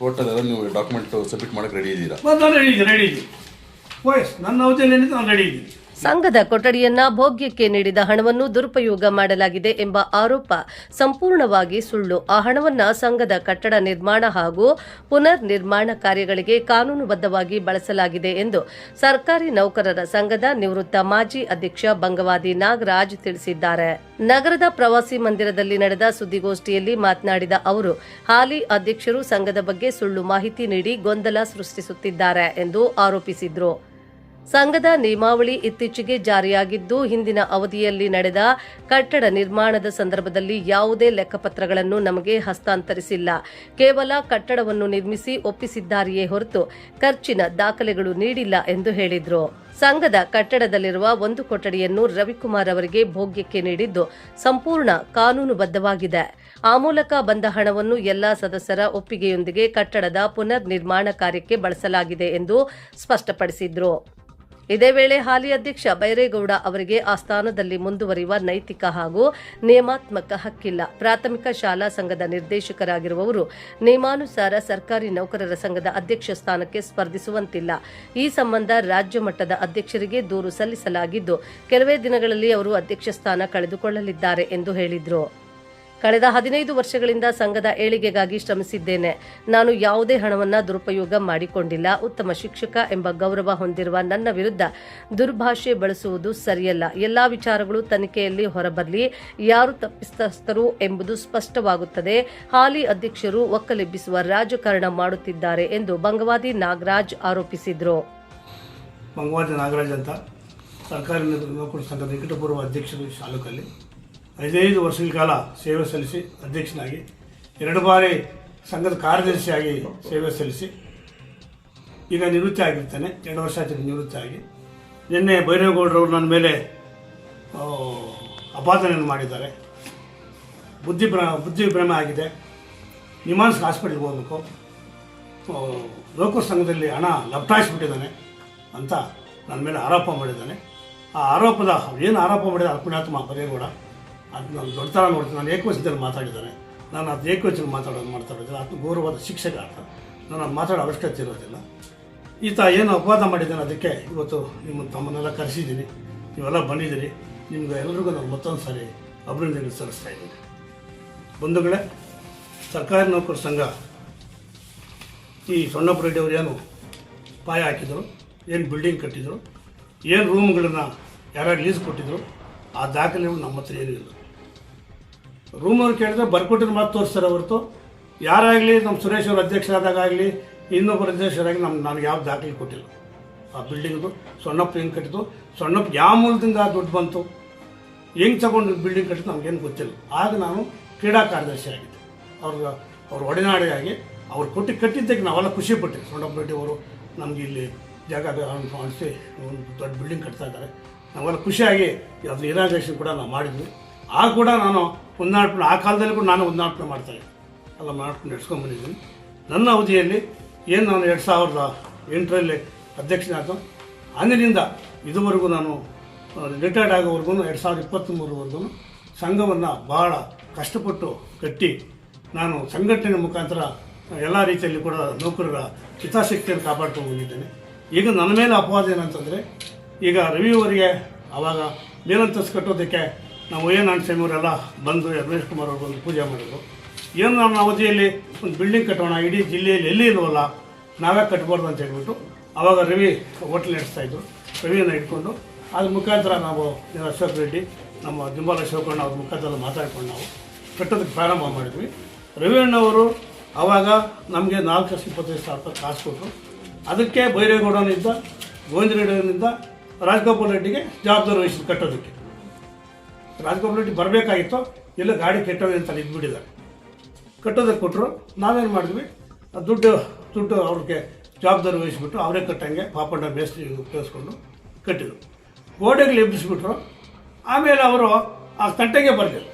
Total ಎಲ್ಲ ನೀವು document submit ಮಾಡಕ್ಕೆ ರೆಡಿ ಇದ್ದೀರಾ ನಾನು ರೆಡಿ ಇದ್ದೀನಿ ರೆಡಿ ಇದ್ದೀನಿ. ವಯಸ್ ನನ್ನ ಅವಧಿಯಲ್ಲಿ ಏನಿದೆ ನಾನು ರೆಡಿ ಇದ್ದೀನಿ. ಸಂಘದ ಕೊಠಡಿಯನ್ನ ಭೋಗ್ಯಕ್ಕೆ ನೀಡಿದ ಹಣವನ್ನು ದುರುಪಯೋಗ ಮಾಡಲಾಗಿದೆ ಎಂಬ ಆರೋಪ ಸಂಪೂರ್ಣವಾಗಿ ಸುಳ್ಳು. ಆ ಹಣವನ್ನು ಸಂಘದ ಕಟ್ಟಡ ನಿರ್ಮಾಣ ಹಾಗೂ ಪುನರ್ ನಿರ್ಮಾಣ ಕಾರ್ಯಗಳಿಗೆ ಕಾನೂನುಬದ್ಧವಾಗಿ ಬಳಸಲಾಗಿದೆ ಎಂದು ಸರ್ಕಾರಿ ನೌಕರರ ಸಂಘದ ನಿವೃತ್ತ ಮಾಜಿ ಅಧ್ಯಕ್ಷ ಬಂಗವಾದಿ ನಾಗರಾಜ್ ತಿಳಿಸಿದ್ದಾರೆ. ನಗರದ ಪ್ರವಾಸಿ ಮಂದಿರದಲ್ಲಿ ನಡೆದ ಸುದ್ದಿಗೋಷ್ಠಿಯಲ್ಲಿ ಮಾತನಾಡಿದ ಅವರು, ಹಾಲಿ ಅಧ್ಯಕ್ಷರು ಸಂಘದ ಬಗ್ಗೆ ಸುಳ್ಳು ಮಾಹಿತಿ ನೀಡಿ ಗೊಂದಲ ಸೃಷ್ಟಿಸುತ್ತಿದ್ದಾರೆ ಎಂದು ಆರೋಪಿಸಿದ್ರು. ಸಂಘದ ನಿಯಮಾವಳಿ ಇತ್ತೀಚೆಗೆ ಜಾರಿಯಾಗಿದ್ದು, ಹಿಂದಿನ ಅವಧಿಯಲ್ಲಿ ನಡೆದ ಕಟ್ಟಡ ನಿರ್ಮಾಣದ ಸಂದರ್ಭದಲ್ಲಿ ಯಾವುದೇ ಲೆಕ್ಕಪತ್ರಗಳನ್ನು ನಮಗೆ ಹಸ್ತಾಂತರಿಸಿಲ್ಲ. ಕೇವಲ ಕಟ್ಟಡವನ್ನು ನಿರ್ಮಿಸಿ ಒಪ್ಪಿಸಿದ್ದಾರೆಯೇ ಹೊರತು ಖರ್ಚಿನ ದಾಖಲೆಗಳು ನೀಡಿಲ್ಲ ಎಂದು ಹೇಳಿದರು. ಸಂಘದ ಕಟ್ಟಡದಲ್ಲಿರುವ ಒಂದು ಕೊಠಡಿಯನ್ನು ರವಿಕುಮಾರ್ ಅವರಿಗೆ ಭೋಗ್ಯಕ್ಕೆ ನೀಡಿದ್ದು ಸಂಪೂರ್ಣ ಕಾನೂನುಬದ್ಧವಾಗಿದೆ. ಆ ಮೂಲಕ ಬಂದ ಹಣವನ್ನು ಎಲ್ಲಾ ಸದಸ್ಯರ ಒಪ್ಪಿಗೆಯೊಂದಿಗೆ ಕಟ್ಟಡದ ಪುನರ್ ನಿರ್ಮಾಣ ಕಾರ್ಯಕ್ಕೆ ಬಳಸಲಾಗಿದೆ ಎಂದು ಸ್ಪಷ್ಟಪಡಿಸಿದ್ರು. ಇದೇ ವೇಳೆ ಹಾಲಿ ಅಧ್ಯಕ್ಷ ಬೈರೇಗೌಡ ಅವರಿಗೆ ಆ ಸ್ಥಾನದಲ್ಲಿ ಮುಂದುವರಿಯುವ ನೈತಿಕ ಹಾಗೂ ನಿಯಮಾತ್ಮಕ ಹಕ್ಕಿಲ್ಲ. ಪ್ರಾಥಮಿಕ ಶಾಲಾ ಸಂಘದ ನಿರ್ದೇಶಕರಾಗಿರುವವರು ನಿಯಮಾನುಸಾರ ಸರ್ಕಾರಿ ನೌಕರರ ಸಂಘದ ಅಧ್ಯಕ್ಷ ಸ್ಥಾನಕ್ಕೆ ಸ್ಪರ್ಧಿಸುವಂತಿಲ್ಲ. ಈ ಸಂಬಂಧ ರಾಜ್ಯ ಮಟ್ಟದ ಅಧ್ಯಕ್ಷರಿಗೆ ದೂರು ಸಲ್ಲಿಸಲಾಗಿದ್ದು, ಕೆಲವೇ ದಿನಗಳಲ್ಲಿ ಅವರು ಅಧ್ಯಕ್ಷ ಸ್ಥಾನ ಕಳೆದುಕೊಳ್ಳಲಿದ್ದಾರೆ ಎಂದು ಹೇಳಿದರು. ಕಳೆದ ಹದಿನೈದು ವರ್ಷಗಳಿಂದ ಸಂಘದ ಏಳಿಗೆಗಾಗಿ ಶ್ರಮಿಸಿದ್ದೇನೆ. ನಾನು ಯಾವುದೇ ಹಣವನ್ನು ದುರುಪಯೋಗ ಮಾಡಿಕೊಂಡಿಲ್ಲ. ಉತ್ತಮ ಶಿಕ್ಷಕ ಎಂಬ ಗೌರವ ಹೊಂದಿರುವ ನನ್ನ ವಿರುದ್ಧ ದುರ್ಭಾಷೆ ಬಳಸುವುದು ಸರಿಯಲ್ಲ. ಎಲ್ಲಾ ವಿಚಾರಗಳು ತನಿಖೆಯಲ್ಲಿ ಹೊರಬರಲಿ. ಯಾರು ತಪ್ಪಿತಸ್ಥರು ಎಂಬುದು ಸ್ಪಷ್ಟವಾಗುತ್ತದೆ. ಹಾಲಿ ಅಧ್ಯಕ್ಷರು ಒಕ್ಕಲೆಬ್ಬಿಸುವ ರಾಜಕಾರಣ ಮಾಡುತ್ತಿದ್ದಾರೆ ಎಂದು ಬಂಗವಾದಿ ನಾಗರಾಜ್ ಆರೋಪಿಸಿದರು. ಬಂಗವಾದಿ ನಾಗರಾಜ್ ಅಂತ ಸರ್ಕಾರಿ ಸಂಘದ ನಿಕಟಪೂರ್ವ ಅಧ್ಯಕ್ಷರು ಈ ಐದೈದು ವರ್ಷಗಳ ಕಾಲ ಸೇವೆ ಸಲ್ಲಿಸಿ ಅಧ್ಯಕ್ಷನಾಗಿ, ಎರಡು ಬಾರಿ ಸಂಘದ ಕಾರ್ಯದರ್ಶಿಯಾಗಿ ಸೇವೆ ಸಲ್ಲಿಸಿ, ಈಗ ನಿವೃತ್ತಿ ಆಗಿರ್ತಾನೆ, ಎರಡು ವರ್ಷ ಆಚೆ ನಿವೃತ್ತಿ ಆಗಿ. ನಿನ್ನೆ ಭೈರೇಗೌಡರವರು ನನ್ನ ಮೇಲೆ ಅಪಾದನೆಯನ್ನು ಮಾಡಿದ್ದಾರೆ. ಬುದ್ಧಿ ಭ್ರ, ಬುದ್ಧಿ ಭ್ರಮೆ ಆಗಿದೆ. ನಿಮಾನ್ಸ್ ಹಾಸ್ಪಿಟ್ಲ್ಗೆ ಹೋಗ್ಬೇಕು. ಲೋಕಲ್ ಲೋಕ ಸಂಘದಲ್ಲಿ ಹಣ ಲಪ್ಟಾಯಿಸ್ಬಿಟ್ಟಿದ್ದಾನೆ ಅಂತ ನನ್ನ ಮೇಲೆ ಆರೋಪ ಮಾಡಿದ್ದಾನೆ. ಆ ಆರೋಪದ, ಏನು ಆರೋಪ ಮಾಡಿದ ಅರ್ಪುಣಾತ್ಮ ಬರೇಗೌಡ ಅದು ನಾನು ದೊಡ್ಡತನ ನೋಡ್ತೀನಿ ನಾನು ಏಕವಚನದಲ್ಲಿ ಮಾತಾಡಿದ್ದಾನೆ. ನಾನು ಅದು ಏಕವಚನ ಮಾತಾಡೋದು ಮಾಡ್ತಾ ಇರೋದಿಲ್ಲ ಅದು ಗೌರವದ ಶಿಕ್ಷಕ ಅಂತ ನಾನು ಅದು ಮಾತಾಡೋ ಅವಶ್ಯಕತೆ ಇರೋದಿಲ್ಲ. ಈತ ಏನು ಅಪವಾದ ಮಾಡಿದ್ದಾನೆ ಅದಕ್ಕೆ ಇವತ್ತು ನಿಮ್ಮ ತಮ್ಮನ್ನೆಲ್ಲ ಕರೆಸಿದ್ದೀನಿ. ನೀವೆಲ್ಲ ಬಂದಿದ್ದೀರಿ. ನಿಮ್ಗೆ ಎಲ್ಲರಿಗೂ ನಾನು ಮತ್ತೊಂದು ಸಾರಿ ಅಭಿನಂದನೆ ಸಲ್ಲಿಸ್ತಾ ಇದ್ದೀನಿ. ಬಂಧುಗಳೇ, ಸರ್ಕಾರಿ ನೌಕರ ಸಂಘ ಈ ಸೊಣ್ಣಪ್ಪ ರೆಡ್ಡಿ ಅವರು ಏನು ಪಾಯ ಹಾಕಿದರು, ಏನು ಬಿಲ್ಡಿಂಗ್ ಕಟ್ಟಿದರು, ಏನು ರೂಮ್ಗಳನ್ನು ಯಾರ್ಯಾರು ಲೀಸ್ ಕೊಟ್ಟಿದ್ರು, ಆ ದಾಖಲೆಗಳು ನಮ್ಮ ಹತ್ರ ಏನೂ ಇಲ್ಲ. ರೂಮವ್ರು ಕೇಳಿದ್ರೆ ಬರ್ಕೊಟ್ಟಿದ್ರೆ ಮಾತು ತೋರಿಸ್ತಾರೆ ಹೊರತು. ಯಾರಾಗಲಿ ನಮ್ಮ ಸುರೇಶ್ ಅವರು ಅಧ್ಯಕ್ಷರಾದಾಗಲಿ ಇನ್ನೊಬ್ಬರು ಅಧ್ಯಕ್ಷರಾಗಿ ನಮ್ಮ ನನಗೆ ಯಾವ ದಾಖಲೆ ಕೊಟ್ಟಿಲ್ಲ. ಆ ಬಿಲ್ಡಿಂಗ್ದು ಸೊಣ್ಣಪ್ಪ ಹೆಂಗೆ ಕಟ್ಟಿತು ಸೊಣ್ಣಪ್ಪ ಯಾವ ಮೂಲದಿಂದ ಆ ದುಡ್ಡು ಬಂತು? ಹೆಂಗೆ ತಗೊಂಡು ಬಿಲ್ಡಿಂಗ್ ಕಟ್ಟಿದ್ದು ನಮಗೇನು ಗೊತ್ತಿಲ್ಲ. ಆಗ ನಾನು ಕ್ರೀಡಾ ಕಾರ್ಯದರ್ಶಿ ಆಗಿದ್ದೆ. ಅವ್ರ ಅವ್ರ ಒಡನಾಡಿಯಾಗಿ ಅವ್ರು ಕೊಟ್ಟು ಕಟ್ಟಿದ್ದಕ್ಕೆ ನಾವೆಲ್ಲ ಖುಷಿ ಪಟ್ಟಿವಿ ಸೊಣ್ಣಪ್ಪ ರೆಡ್ಡಿ ಅವರು ನಮಗೆ ಇಲ್ಲಿ ಜಾಗ ಅನಿಸಿ ಒಂದು ದೊಡ್ಡ ಬಿಲ್ಡಿಂಗ್ ಕಟ್ತಾ ಇದ್ದಾರೆ. ನಾವೆಲ್ಲ ಖುಷಿಯಾಗಿ ಅದನ್ನ ಇನಾಗ್ರೇಷನ್ ಕೂಡ ನಾವು ಮಾಡಿದ್ವಿ. ಆ ಕೂಡ ನಾನು ಹೊಂದಾಣಿಕೆ ಆ ಕಾಲದಲ್ಲಿ ಕೂಡ ನಾನು ಹೊಂದಾಣಿಕೆ ಮಾಡ್ತಾಯಿದ್ದೆ ಎಲ್ಲ ಮಾಡ್ಕೊಂಡು ನಡೆಸ್ಕೊಂಡು ಬಂದಿದ್ದೀನಿ. ನನ್ನ ಅವಧಿಯಲ್ಲಿ ಏನು ನಾನು ಎರಡು ಸಾವಿರದ ಎಂಟರಲ್ಲಿ ಅಧ್ಯಕ್ಷನಾದ ಅಂದಿನಿಂದ ಇದುವರೆಗೂ ನಾನು ರಿಟೈರ್ಡ್ ಆಗೋವರೆಗೂ ಎರಡು ಸಾವಿರದ ಇಪ್ಪತ್ತ್ಮೂರವರೆಗೂ ಸಂಘವನ್ನು ಭಾಳ ಕಷ್ಟಪಟ್ಟು ಕಟ್ಟಿ ನಾನು ಸಂಘಟನೆ ಮುಖಾಂತರ ಎಲ್ಲ ರೀತಿಯಲ್ಲಿ ಕೂಡ ನೌಕರರ ಹಿತಾಸಕ್ತಿಯನ್ನು ಕಾಪಾಡ್ಕೊಂಡು ಬಂದಿದ್ದೇನೆ ಈಗ ನನ್ನ ಮೇಲೆ ಅಪವಾದ ಏನಂತಂದರೆ, ಈಗ ರವಿಯವರಿಗೆ ಆವಾಗ ಮೇಲಂತಸ್ತು ಕಟ್ಟೋದಕ್ಕೆ ನಾವು ಏನು ಅವರೆಲ್ಲ ಬಂದು ರಮೇಶ್ ಕುಮಾರ್ ಅವರು ಬಂದು ಪೂಜೆ ಮಾಡಿದ್ರು. ಏನು ನಮ್ಮ ಅವಧಿಯಲ್ಲಿ ಒಂದು ಬಿಲ್ಡಿಂಗ್ ಕಟ್ಟೋಣ, ಇಡೀ ಜಿಲ್ಲೆಯಲ್ಲಿ ಎಲ್ಲಿ ಇಲ್ವಲ್ಲ, ನಾವೇ ಕಟ್ಬಾರ್ದು ಅಂತ ಹೇಳ್ಬಿಟ್ಟು ಆವಾಗ ರವಿ ಹೋಟ್ಲ್ ನಡೆಸ್ತಾ ಇದ್ರು. ರವಿಯನ್ನು ಇಟ್ಕೊಂಡು ಅದ್ರ ಮುಖಾಂತರ ನಾವು ಅಶೋಕ್ ರೆಡ್ಡಿ, ನಮ್ಮ ದಿಂಬಾಲ ಶಿವಕಣ್ಣ ಅವ್ರ ಮುಖಾಂತರ ಮಾತಾಡ್ಕೊಂಡು ನಾವು ಕಟ್ಟೋದಕ್ಕೆ ಪ್ರಾರಂಭ ಮಾಡಿದ್ವಿ. ರವಿಯಣ್ಣವರು ಆವಾಗ ನಮಗೆ ನಾಲ್ಕು ಲಕ್ಷ ಇಪ್ಪತ್ತೈದು ಸಾವಿರ ರೂಪಾಯಿ ಕಾಸು ಕೊಟ್ಟರು ಅದಕ್ಕೆ ಬೈರೇಗೌಡನಿಂದ ಗೋವಿಂದ ರೆಡ್ಡಿಯವರಿಂದ ರಾಜಗೋಪಾಲ್ ರೆಡ್ಡಿಗೆ ಜವಾಬ್ದಾರಿ ವಹಿಸಿ ಕಟ್ಟೋದಕ್ಕೆ. ರಾಜಗೋಪಾಲ್ ರೆಡ್ಡಿ ಬರಬೇಕಾಗಿತ್ತು, ಇಲ್ಲ ಗಾಡಿ ಕೆಟ್ಟೋಗಿ ಅಂತ ಇದ್ಬಿಟ್ಟಿದ್ದಾರೆ. ಕಟ್ಟೋದಕ್ಕೆ ಕೊಟ್ಟರು ನಾವೇನು ಮಾಡಿದ್ವಿ? ದುಡ್ಡು ದುಡ್ಡು ಅವ್ರಿಗೆ ಜವಾಬ್ದಾರಿ ವಹಿಸ್ಬಿಟ್ಟು ಅವರೇ ಕಟ್ಟಂಗೆ ಪಾಪಣ್ಣ ಮೇಸ್ತ್ರಿ ಉಪಯೋಗಿಸ್ಕೊಂಡು ಕಟ್ಟಿದ್ರು. ಗೋಡೆಗಳು ಎಬ್ಬಿಸ್ಬಿಟ್ರು ಆಮೇಲೆ ಅವರು ಆ ತಟ್ಟೆಗೆ ಬರಲಿಲ್ಲ.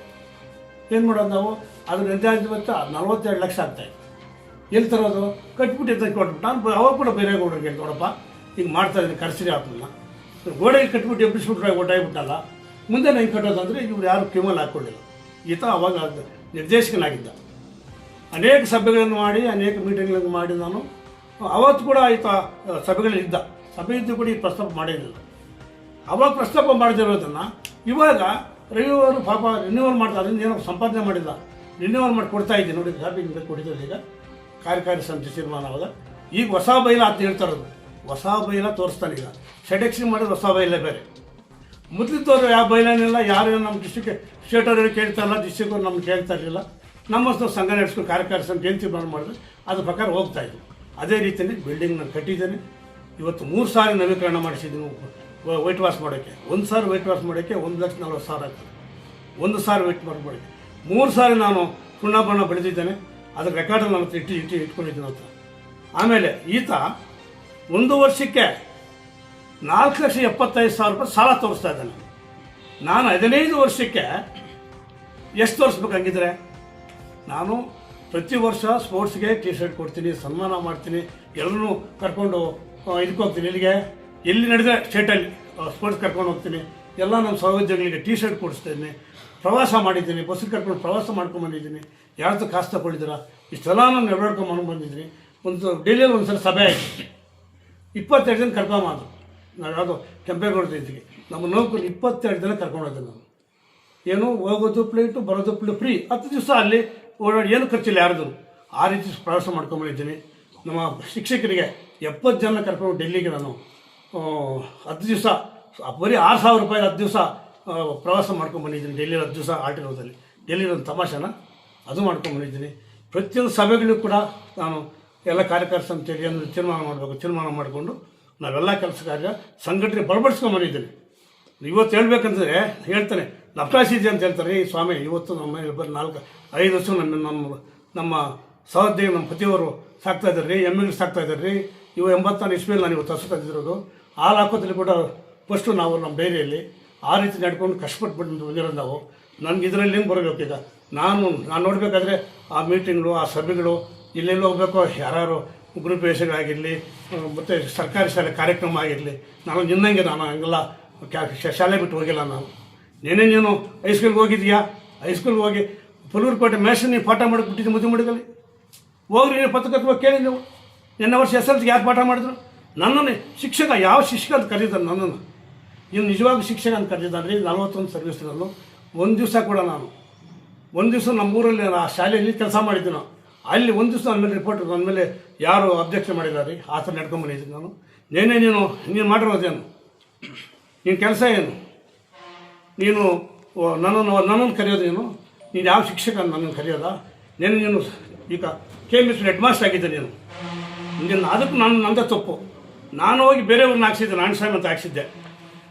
ಏನು ಮಾಡೋದು ನಾವು? ಅದ್ರ ಎಂತಾಯ್ತು ಮತ್ತು ನಲ್ವತ್ತೆರಡು ಲಕ್ಷ ಆಗ್ತಾಯಿತ್ತು ಎಲ್ಲಿ ತರೋದು? ಕಟ್ಬಿಟ್ಟು ಕೊಟ್ಬಿಟ್ಟು, ನಾನು ಅವಾಗ ಕೂಡ ಬೇರೆ ಗೋಡೆಗೆ ನೋಡಪ್ಪ, ಹಿಂಗೆ ಮಾಡ್ತಾ ಇದ್ದೀನಿ, ಕರ್ಸಿರಿ ಹಾಕಲ್ಲ ಗೋಡೆಗೆ ಕಟ್ಬಿಟ್ಟು ಎಬ್ಬಿಸ್ಬಿಟ್ರೆ ಒಟ್ಟಾಗ್ಬಿಟ್ಟಲ್ಲ. ಮುಂದೆ ನಂಗೆ ಕಟ್ಟೋದಂದರೆ ಇವ್ರು ಯಾರು ಕಿಮಲ್ ಹಾಕ್ಕೊಳ್ಳಿಲ್ಲ ಈತ ಅವಾಗ ನಿರ್ದೇಶಕನಾಗಿದ್ದ. ಅನೇಕ ಸಭೆಗಳನ್ನು ಮಾಡಿ, ಅನೇಕ ಮೀಟಿಂಗ್ಗಳನ್ನು ಮಾಡಿ ನಾನು, ಅವತ್ತು ಕೂಡ ಈತ ಸಭೆಗಳಿದ್ದ ಇದ್ದ. ಸಭೆ ಇದ್ದು ಕೂಡ ಈ ಪ್ರಸ್ತಾಪ ಮಾಡಿರಲಿಲ್ಲ. ಅವಾಗ ಪ್ರಸ್ತಾಪ ಮಾಡದಿರೋದನ್ನು ಇವಾಗ ರವಿವಾರ ಪಾಪ ರಿನ್ಯೂವಲ್ ಮಾಡ್ತಾರೆ ಏನೋ ಸಂಪಾದನೆ ಮಾಡಿಲ್ಲ. ರಿನ್ಯೂವಲ್ ಮಾಡಿ ಕೊಡ್ತಾ ಇದ್ದೀನಿ. ನೋಡಿ ಸಭೆ ಹಿಂದೆ ಕೊಡಿದ್ರು ಈಗ. ಕಾರ್ಯಕಾರಿ ಸಮಿತಿ ತೀರ್ಮಾನವಾದ ಈಗ ಹೊಸ ಬೈಲ ಅಂತ ಹೇಳ್ತಾರದು ಹೊಸ ಬೈಲ ತೋರಿಸ್ತಾನೀಗ ಸೆಡೆಕ್ಷನ್ ಮಾಡಿದ್ರೆ ಹೊಸ ಬೈಲೇ ಬೇರೆ. ಮೊದಲಿದ್ದವರು ಯಾವ ಬೈಲಾನಿಲ್ಲ, ಯಾರು ನಮ್ಮ ಡಿಸ್ಟಿಕ್ ಸ್ಟೇಟ್ ಅವ್ರಿಗೆ ಕೇಳ್ತಾ ಇಲ್ಲ ಡಿಸ್ಟಿಕ್ ನಮ್ಗೆ ಕೇಳ್ತಾ ಇರಲಿಲ್ಲ. ನಮ್ಮ ಸಂಘ ನಡೆಸ್ಕೊಂಡು ಕಾರ್ಯಕಾರಿ ಸಮಿತಿ ಜಯಂತಿ ಬಂದು ಮಾಡಿದ್ರೆ. ಅದ್ರ ಪ್ರಕಾರ ಹೋಗ್ತಾ ಇದ್ವಿ. ಅದೇ ರೀತಿಯಲ್ಲಿ ಬಿಲ್ಡಿಂಗ್ ನಾನು ಕಟ್ಟಿದ್ದೇನೆ. ಇವತ್ತು ಮೂರು ಸಾರಿ ನವೀಕರಣ ಮಾಡಿಸಿದ್ದೀನಿ ವೈಟ್ ವಾಶ್ ಮಾಡೋಕ್ಕೆ ಒಂದು ಸಾರಿ ವೈಟ್ ವಾಶ್ ಮಾಡೋಕ್ಕೆ ಒಂದು ಲಕ್ಷ ನಲ್ವತ್ತು ಸಾವಿರ ಆಗ್ತದೆ. ಒಂದು ಸಾರಿ ವೈಟ್ ಮಾಡೋಕ್ಕೆ ಮೂರು ಸಾರಿ ನಾನು ಸುಣ್ಣ ಬಣ್ಣ ಬೆಳೆದಿದ್ದೇನೆ ಅದ್ರ ರೆಕಾರ್ಡಲ್ಲಿ ನಾನು ಇಟ್ಟು ಇಟ್ಟು ಇಟ್ಕೊಂಡಿದ್ದೀನಿ ಅಂತ. ಆಮೇಲೆ ಈತ ಒಂದು ವರ್ಷಕ್ಕೆ ನಾಲ್ಕು ಲಕ್ಷ ಎಪ್ಪತ್ತೈದು ಸಾವಿರ ರೂಪಾಯಿ ಸಾಲ ತೋರಿಸ್ತಾ ಇದ್ದಾನೆ. ನಾನು ಹದಿನೈದು ವರ್ಷಕ್ಕೆ ಎಷ್ಟು ತೋರಿಸ್ಬೇಕಂಗಿದ್ರೆ? ನಾನು ಪ್ರತಿ ವರ್ಷ ಸ್ಪೋರ್ಟ್ಸ್ಗೆ ಟಿ ಶರ್ಟ್ ಕೊಡ್ತೀನಿ, ಸನ್ಮಾನ ಮಾಡ್ತೀನಿ ಎಲ್ಲರೂ ಕರ್ಕೊಂಡು ಇದಕ್ಕೆ ಹೋಗ್ತೀನಿ ಇಲ್ಲಿಗೆ. ಎಲ್ಲಿ ನಡೆದ್ರೆ ಸ್ಟೇಟಲ್ಲಿ ಸ್ಪೋರ್ಟ್ಸ್ ಕರ್ಕೊಂಡು ಹೋಗ್ತೀನಿ. ಎಲ್ಲ ನಮ್ಮ ಸಹೋದ್ಯೋಗಿಗಳಿಗೆ ಟಿ ಶರ್ಟ್ ಕೊಡಿಸ್ತೀನಿ. ಪ್ರವಾಸ ಮಾಡಿದ್ದೀನಿ, ಬಸ್ಸಿಗೆ ಕರ್ಕೊಂಡು ಪ್ರವಾಸ ಮಾಡ್ಕೊಂಡು ಬಂದಿದ್ದೀನಿ. ಯಾರ್ದು ಕಾಸು ತಗೊಂಡಿದ್ದೀರಾ ಇಷ್ಟೆಲ್ಲ ನಾನು ನೆರವೇರ್ಕೊಂಡು ಬಂದಿದ್ದೀನಿ. ಒಂದು ಡೈಲಿಯಲ್ಲಿ ಒಂದು ಸಲ ಸಭೆ ಆಯಿತು. ಇಪ್ಪತ್ತೆರಡು ಜನ ಕರ್ಕೊಂಬಂದು ನಾವು ಯಾವುದು ಕೆಂಪೇಗೌಡ ಜಯಂತಿಗೆ ನಮ್ಮ ನೌಕರು ಇಪ್ಪತ್ತೆರಡು ಜನ ಕರ್ಕೊಂಡು ಹೋದೆ ನಾನು ಏನು ಹೋಗೋದು ಪ್ಲೇಟು ಬರೋದು ಪ್ಲೇಟ್ ಫ್ರೀ ಹತ್ತು ದಿವಸ ಅಲ್ಲಿ ಓಡಾಡಿ ಏನು ಖರ್ಚಿಲ್ಲ ಯಾರ್ದು. ಆ ರೀತಿ ಪ್ರವಾಸ ಮಾಡ್ಕೊಂಬಂದಿದ್ದೀನಿ ನಮ್ಮ ಶಿಕ್ಷಕರಿಗೆ ಎಪ್ಪತ್ತು ಜನ ಕರ್ಕೊಂಡು ಡೆಲ್ಲಿಗೆ ನಾನು ಹತ್ತು ದಿವಸ ಬರೀ ಆರು ಸಾವಿರ ರೂಪಾಯಿ ಹತ್ತು ದಿವಸ ಪ್ರವಾಸ ಮಾಡ್ಕೊಂಬಂದಿದ್ದೀನಿ ಡೆಲ್ಲಿ ಹತ್ತು ದಿವಸ ಆಟಿರೋದಲ್ಲಿ ಡೆಲ್ಲಿ ಒಂದು ತಮಾಷೆನ? ಅದು ಮಾಡ್ಕೊಂಬಂದಿದ್ದೀನಿ ಪ್ರತಿಯೊಂದು ಸಭೆಗಳಿಗೂ ಕೂಡ ನಾನು ಎಲ್ಲ ಕಾರ್ಯಕರ್ತ ಅಂತೇಳಿ ಏನು ತೀರ್ಮಾನ ಮಾಡಬೇಕು, ತೀರ್ಮಾನ ಮಾಡಿಕೊಂಡು ನಾವೆಲ್ಲ ಕೆಲಸ ಕಾರ್ಯ ಸಂಘಟನೆ ಬಲಪಡಿಸ್ಕೊಂಬಂದಿದ್ದೀನಿ ಇವತ್ತು ಹೇಳ್ಬೇಕಂದ್ರೆ ಹೇಳ್ತಾನೆ ನಪ್ಟಾಸಿದೆ ಅಂತ ಹೇಳ್ತಾರೆ ಈ ಸ್ವಾಮಿ, ಇವತ್ತು ನಮ್ಮ ನಾಲ್ಕು, ಐದು ವರ್ಷ ನಮ್ಮ ನಮ್ಮ ನಮ್ಮ ಸಹೋದ್ಯೋಗಿ, ನಮ್ಮ ಪತಿಯವರು ಸಾಕ್ತಾ ಇದ್ದಾರೆ ರೀ ಎಮ್ಮೆಗಳು ಸಾಕ್ತಾ ಇದ್ದಾರೆ ರೀ, ಇವು ಎಂಬತ್ತಾರು ಇಸ್ಮೇಲೆ ನಾನು ಇವತ್ತು ಹಸು ತಂದಿರೋದು ಹಾಲು ಹಾಕೋದ್ರಲ್ಲಿ ಕೂಡ ಫಸ್ಟು ನಾವು ನಮ್ಮ ಡೈರಿಯಲ್ಲಿ ಆ ರೀತಿ ನಡ್ಕೊಂಡು ಕಷ್ಟಪಟ್ಟು ಬಿಟ್ಟು ಬಂದಿರೋದು ನಾವು. ನನಗೆ ಇದರಲ್ಲಿ ಏನು ಬರಬೇಕು ಈಗ? ನಾನು ನಾನು ನೋಡಬೇಕಾದ್ರೆ ಆ ಮೀಟಿಂಗ್ಗಳು ಆ ಸಭೆಗಳು ಎಲ್ಲೆಲ್ಲಿ ಹೋಗ್ಬೇಕು ಯಾರು ಗ್ರೂಪ್ ಪ್ರದೇಶಗಳಾಗಿರಲಿ ಮತ್ತು ಸರ್ಕಾರಿ ಶಾಲೆ ಕಾರ್ಯಕ್ರಮ ಆಗಿರಲಿ, ನಾನು ನಿನ್ನಂಗೆ ನಾನು ಹಂಗೆಲ್ಲ ಕ್ಯಾ- ಶಾಲೆ ಬಿಟ್ಟು ಹೋಗಿಲ್ಲ ನಾನು. ನೀನೇ ನೀನು ಹೈಸ್ಕೂಲ್ಗೆ ಹೋಗಿದ್ಯಾ ಹೈಸ್ಕೂಲ್ಗೆ ಹೋಗಿ ಪುಲೂರ್ಕೋಟೆ ಮೇಷನ್ ನೀವು ಪಾಠ ಮಾಡಕ್ಕೆ ಮದುವೆ ಮುದ್ದೆ ಮಡಿಗಲ್ಲಿ. ಹೋಗ್ರಿ ನೀವು ಪತ್ರಕರ್ತ ಹೋಗಿ ಕೇಳಿ ನೀವು. ನಿನ್ನ ವರ್ಷ ಎಸ್ ಎಲ್ ಸಿ ಯಾರು ಪಾಠ ಮಾಡಿದ್ರು? ನನ್ನನ್ನು ಶಿಕ್ಷಕ, ಯಾವ ಶಿಕ್ಷಕ ಅಂತ ಕರೀತಾರೆ ನನ್ನನ್ನು. ಇನ್ನು ನಿಜವಾಗೂ ಶಿಕ್ಷಕ ಅಂತ ಕರೆದಿದ್ದಾನೆ ರೀ ನಲವತ್ತೊಂದು ಸರ್ವಿಸ್ನಲ್ಲೂ ಒಂದು ದಿವಸ ಕೂಡ ನಾನು. ಒಂದು ದಿವಸ ನಮ್ಮೂರಲ್ಲಿ ಆ ಶಾಲೆಯಲ್ಲಿ ಕೆಲಸ ಮಾಡಿದ್ದೆ ನಾವು ಅಲ್ಲಿ ಒಂದು ದಿವಸ ನನ್ನ ಮೇಲೆ ರಿಪೋರ್ಟ್ ನನ್ನ ಮೇಲೆ ಯಾರು ಅಬ್ಜೆಕ್ಷನ್ ಮಾಡಿದ್ದಾರೆ? ಆ ಥರ ನಡ್ಕೊಂಬಂದಿದ್ದೀನಿ ನಾನು ನೇನೇ ನೀನು ನೀನು ಮಾಡಿರೋದೇನು ನಿನ್ನ ಕೆಲಸ ಏನು? ನೀನು ನನ್ನನ್ನು ನನ್ನನ್ನು ಕರೆಯೋದೇನು ನೀನು ಯಾವ ಶಿಕ್ಷಕ ನನ್ನನ್ನು ಕರೆಯೋದಾ? ನೀನು ನೀನು ಈಗ K M S headmaster ಆಗಿದ್ದೆ ನೀನು. ನಿನ್ನ ಅದಕ್ಕೆ ನಾನು ನಂದ ತಪ್ಪು. ನಾನು ಹೋಗಿ ಬೇರೆಯವ್ರನ್ನ ಹಾಕ್ಸಿದ್ದೆ. ನಾನು ಸ್ವಾಮಿ ಅಂತ ಹಾಕ್ಸಿದ್ದೆ.